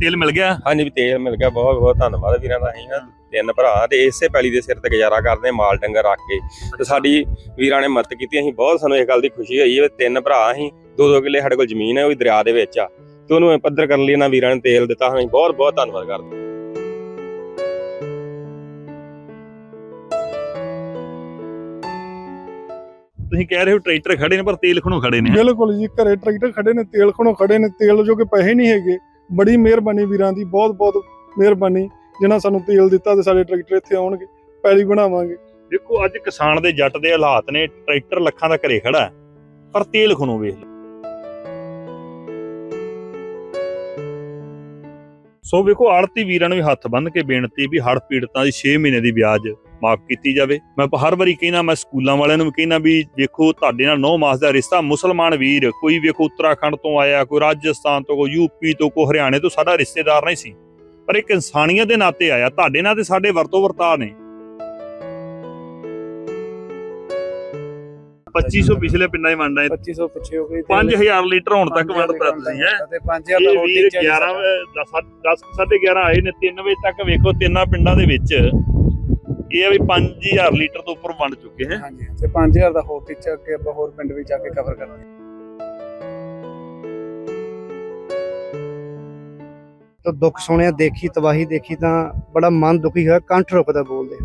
ਤੇਲ ਮਿਲ ਗਿਆ? ਹਾਂਜੀ ਵੀ ਤੇਲ ਮਿਲ ਗਿਆ ਬਹੁਤ ਬਹੁਤ ਧੰਨਵਾਦ ਵੀਰਾਂ ਦਾ ਅਸੀਂ ਨਾ ਤਿੰਨ ਭਰਾ ਤੇ ਇਸੇ ਪੈਲੀ ਦੇ ਸਿਰ ਤੇ ਗੁਜ਼ਾਰਾ ਕਰਦੇ ਮਾਲ ਡੰਗਰ ਰੱਖ ਕੇ। ਤੇ ਸਾਡੀ ਵੀਰਾਂ ਨੇ ਮਦਦ ਕੀਤੀ ਅਸੀਂ ਬਹੁਤ ਸਾਨੂੰ ਇਸ ਗੱਲ ਦੀ ਖੁਸ਼ੀ ਹੋਈ ਹੈ ਤਿੰਨ ਭਰਾ ਅਸੀਂ ਦੋ ਦੋ ਕਿੱਲੇ ਸਾਡੇ ਕੋਲ ਜ਼ਮੀਨ ਹੈ ਉਹ ਵੀ ਦਰਿਆ ਦੇ ਵਿੱਚ ਆ। ਤੇ ਉਹਨੂੰ ਪੱਧਰ ਕਰਨ ਲਈ ਇਹਨਾਂ ਵੀਰਾਂ ਨੇ ਤੇਲ ਦਿੱਤਾ ਅਸੀਂ ਬਹੁਤ ਬਹੁਤ ਧੰਨਵਾਦ ਕਰਦੇ। ਤੁਸੀਂ ਕਹਿ ਰਹੇ ਹੋ ਟਰੈਕਟਰ ਖੜੇ ਨੇ ਪਰ ਤੇਲ ਖਣੋ ਖੜੇ ਨੇ। ਬਿਲਕੁਲ ਜੀ ਘਰੇ ਟਰੈਕਟਰ ਖੜੇ ਨੇ ਤੇਲ ਖਣੋ ਖੜੇ ਨੇ ਤੇਲ ਜੋ ਕਿ ਪੈਸੇ ਨਹੀਂ ਹੈਗੇ। ਬੜੀ ਮਿਹਰਬਾਨੀ ਵੀਰਾਂ ਦੀ, ਬਹੁਤ ਬਹੁਤ ਮਿਹਰਬਾਨੀ ਜਿਨ੍ਹਾਂ ਸਾਨੂੰ ਤੇਲ ਦਿੱਤਾ ਤੇ ਸਾਡੇ ਟਰੈਕਟਰ ਇੱਥੇ ਆਉਣਗੇ, ਪੈਲੀ ਬਣਾਵਾਂਗੇ। ਦੇਖੋ, ਅੱਜ ਕਿਸਾਨ ਦੇ ਜੱਟ ਦੇ ਹਾਲਾਤ ਨੇ, ਟਰੈਕਟਰ ਲੱਖਾਂ ਦਾ ਘਰੇ ਖੜਾ ਪਰ ਤੇਲ ਖਣੋ ਵੇਖ ਲਓ। ਸੋ ਵੇਖੋ, ਆੜਤੀ ਵੀਰਾਂ ਨੂੰ ਵੀ ਹੱਥ ਬੰਨ ਕੇ ਬੇਨਤੀ ਵੀ ਹੜ ਪੀੜਤਾਂ ਦੀ 6 ਮਹੀਨੇ ਦੀ ਵਿਆਜ ਮਾਫ ਕੀਤੀ ਜਾਵੇ। ਮੈਂ ਹਰ ਵਾਰੀ ਕਹਿੰਦਾ ਮੈਂ ਸਕੂਲਾਂ ਵਾਲਿਆਂ ਨੂੰ ਵੀ ਕਹਿੰਦਾ ਵੀ ਵੇਖੋ ਤੁਹਾਡੇ ਨਾਲ 9 ਮਾਸ ਦਾ ਰਿਸ਼ਤਾ ਮੁਸਲਮਾਨ ਵੀਰ ਕੋਈ ਵੇਖੋ ਉੱਤਰਾਖੰਡ ਤੋਂ ਆਇਆ ਕੋਈ ਰਾਜਸਥਾਨ ਤੋਂ ਕੋਈ ਯੂਪੀ ਤੋਂ ਕੋਈ ਹਰਿਆਣੇ ਤੋਂ ਸਾਡਾ ਰਿਸ਼ਤੇਦਾਰ ਨਹੀਂ ਸੀ। ਪਰ ਇੱਕ ਇਨਸਾਨੀਅਤ ਦੇ ਨਾਤੇ ਆਇਆ ਤੁਹਾਡੇ ਨਾਲ ਤੇ ਸਾਡੇ ਵਰਤੋਂ ਵਰਤਾ ਨੇ। 2500 ਪਿਛਲੇ ਪਿੰਡਾਂ 'ਚ ਵੰਡਾ 2500 ਪਿੱਛੇ ਹੋ ਗਈ 5000 ਲੀਟਰ ਹੁਣ ਤੱਕ ਵੰਡਤਾ ਤੁਸੀਂ ਹੈ। ਤੇ 5000 ਦਾ ਟੀਚਾ 11 10 11:30 ਆਏ ਨੇ 3 ਵਜੇ ਤੱਕ ਵੇਖੋ ਤਿੰਨਾਂ ਪਿੰਡਾਂ ਦੇ ਵਿੱਚ। ਇਹ ਆ ਵੀ 5000 ਲੀਟਰ ਤੋਂ ਉੱਪਰ ਵੰਡ ਚੁੱਕੇ ਹੈ। ਹਾਂਜੀ ਤੇ 5000 ਦਾ ਹੋਰ ਟੀਚਾ ਅੱਗੇ ਆਪਾਂ ਹੋਰ ਪਿੰਡ ਵਿੱਚ ਜਾ ਕੇ ਕਵਰ ਕਰਾਂਗੇ। ਤਾਂ ਦੁੱਖ ਸੁਣਿਆ ਦੇਖੀ ਤਬਾਹੀ ਦੇਖੀ ਤਾਂ ਬੜਾ ਮਨ ਦੁਖੀ ਹੋਇਆ ਕੰਠ ਰੁਕਦਾ ਬੋਲਦੇ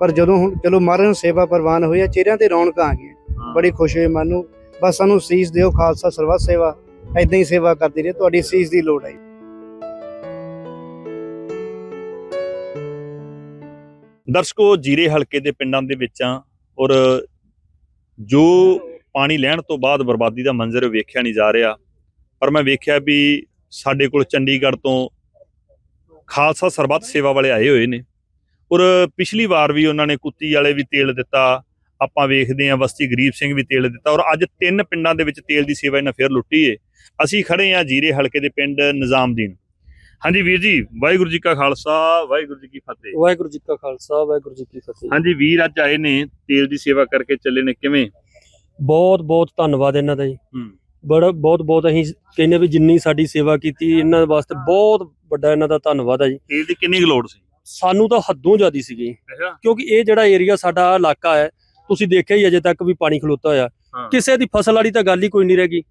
ਪਰ ਜਦੋਂ ਹੁਣ ਚਲੋ ਮਹਾਰਾਜ ਨੂੰ ਸੇਵਾ ਪ੍ਰਵਾਨ ਹੋਈ ਆ ਚਿਹਰਿਆਂ ਤੇ ਰੌਣਕਾਂ ਆ ਗਈਆਂ। ਬੜੀ ਖੁਸ਼ੀ ਹੋਈ ਮਨ ਨੂੰ। ਬਸ ਸਾਨੂੰ ਸੀਸ ਦਿਓ ਖਾਲਸਾ ਸਰਬੱਤ ਸੇਵਾ ਐਦਾਂ ਹੀ ਸੇਵਾ ਕਰਦੀ ਰਹੇ। ਤੁਹਾਡੀ ਸੀਸ ਦੀ ਲੋੜ ਹੈ ਦਰਸ਼ਕੋ, ਜੀਰੇ ਹਲਕੇ ਦੇ ਪਿੰਡਾਂ ਦੇ ਵਿੱਚ ਆ ਔਰ ਜੋ ਪਾਣੀ ਲੈਣ ਤੋਂ ਬਾਅਦ ਬਰਬਾਦੀ ਦਾ ਮੰਜ਼ਰ ਵੇਖਿਆ ਨਹੀਂ ਜਾ ਰਿਹਾ, ਪਰ ਮੈਂ ਵੇਖਿਆ ਵੀ ਸਾਡੇ ਕੋਲ ਚੰਡੀਗੜ੍ਹ ਤੋਂ ਖਾਲਸਾ ਸਰਬੱਤ ਸੇਵਾ ਵਾਲੇ ਆਏ ਹੋਏ ਨੇ ਔਰ ਪਿਛਲੀ ਵਾਰ ਵੀ ਉਹਨਾਂ ਨੇ ਕੁੱਤੀ ਵਾਲੇ ਵੀ ਤੇਲ ਦਿੱਤਾ, ਆਪਾਂ ਵੇਖਦੇ ਹਾਂ ਵਸਤੀ ਗਰੀਬ ਸਿੰਘ ਵੀ ਤੇਲ ਦਿੱਤਾ ਔਰ ਅੱਜ ਤਿੰਨ ਪਿੰਡਾਂ ਦੇ ਵਿੱਚ ਤੇਲ ਦੀ ਸੇਵਾ ਇਹਨਾਂ ਫੇਰ ਲੁੱਟੀ ਏ। ਅਸੀਂ ਖੜੇ ਹਾਂ ਜੀਰੇ ਹਲਕੇ ਦੇ ਪਿੰਡ ਨਿਜ਼ਾਮਦੀਨ। ਹਾਂਜੀ ਵੀਰ ਜੀ ਵਾਹਿਗੁਰੂ ਜੀ ਕਾ ਖਾਲਸਾ ਵਾਹਿਗੁਰੂ ਜੀ ਕੀ ਫਤਿਹ। ਵਾਹਿਗੁਰੂ ਜੀ ਕਾ ਖਾਲਸਾ ਵਾਹਿਗੁਰੂ ਜੀ ਕੀ ਫਤਿਹ। ਹਾਂਜੀ ਵੀਰ ਅੱਜ ਆਏ ਨੇ ਤੇਲ ਦੀ ਸੇਵਾ ਕਰਕੇ ਚੱਲੇ ਨੇ ਕਿਵੇਂ? ਬਹੁਤ ਬਹੁਤ ਧੰਨਵਾਦ ਇਹਨਾਂ ਦਾ ਜੀ। ਹੂੰ। ਬੜਾ ਬਹੁਤ ਬਹੁਤ ਅਸੀਂ ਕਹਿੰਦੇ ਵੀ ਜਿੰਨੀ ਸਾਡੀ ਸੇਵਾ ਕੀਤੀ ਇਹਨਾਂ ਵਾਸਤੇ ਬਹੁਤ ਵੱਡਾ ਇਹਨਾਂ ਦਾ ਧੰਨਵਾਦ ਹੈ ਜੀ। ਤੇਲ ਦੀ ਕਿੰਨੀ ਲੋੜ ਸੀ? ਸਾਨੂੰ ਤਾਂ ਹੱਦੋਂ ਜ਼ਿਆਦੀ ਸੀਗੀ। ਕਿਉਂਕਿ ਇਹ ਜਿਹੜਾ ਏਰੀਆ ਸਾਡਾ ਇਲਾਕਾ ਹੈ ਤੁਸੀਂ ਦੇਖਿਆ ਹੀ ਅਜੇ ਤੱਕ ਵੀ ਪਾਣੀ ਖਲੋਤਾ ਹੋਇਆ। ਕਿਸੇ ਦੀ ਫਸਲ ਵਾਲੀ ਤਾਂ ਗੱਲ ਹੀ ਕੋਈ ਨਹੀਂ ਰਹਿ ਗਈ।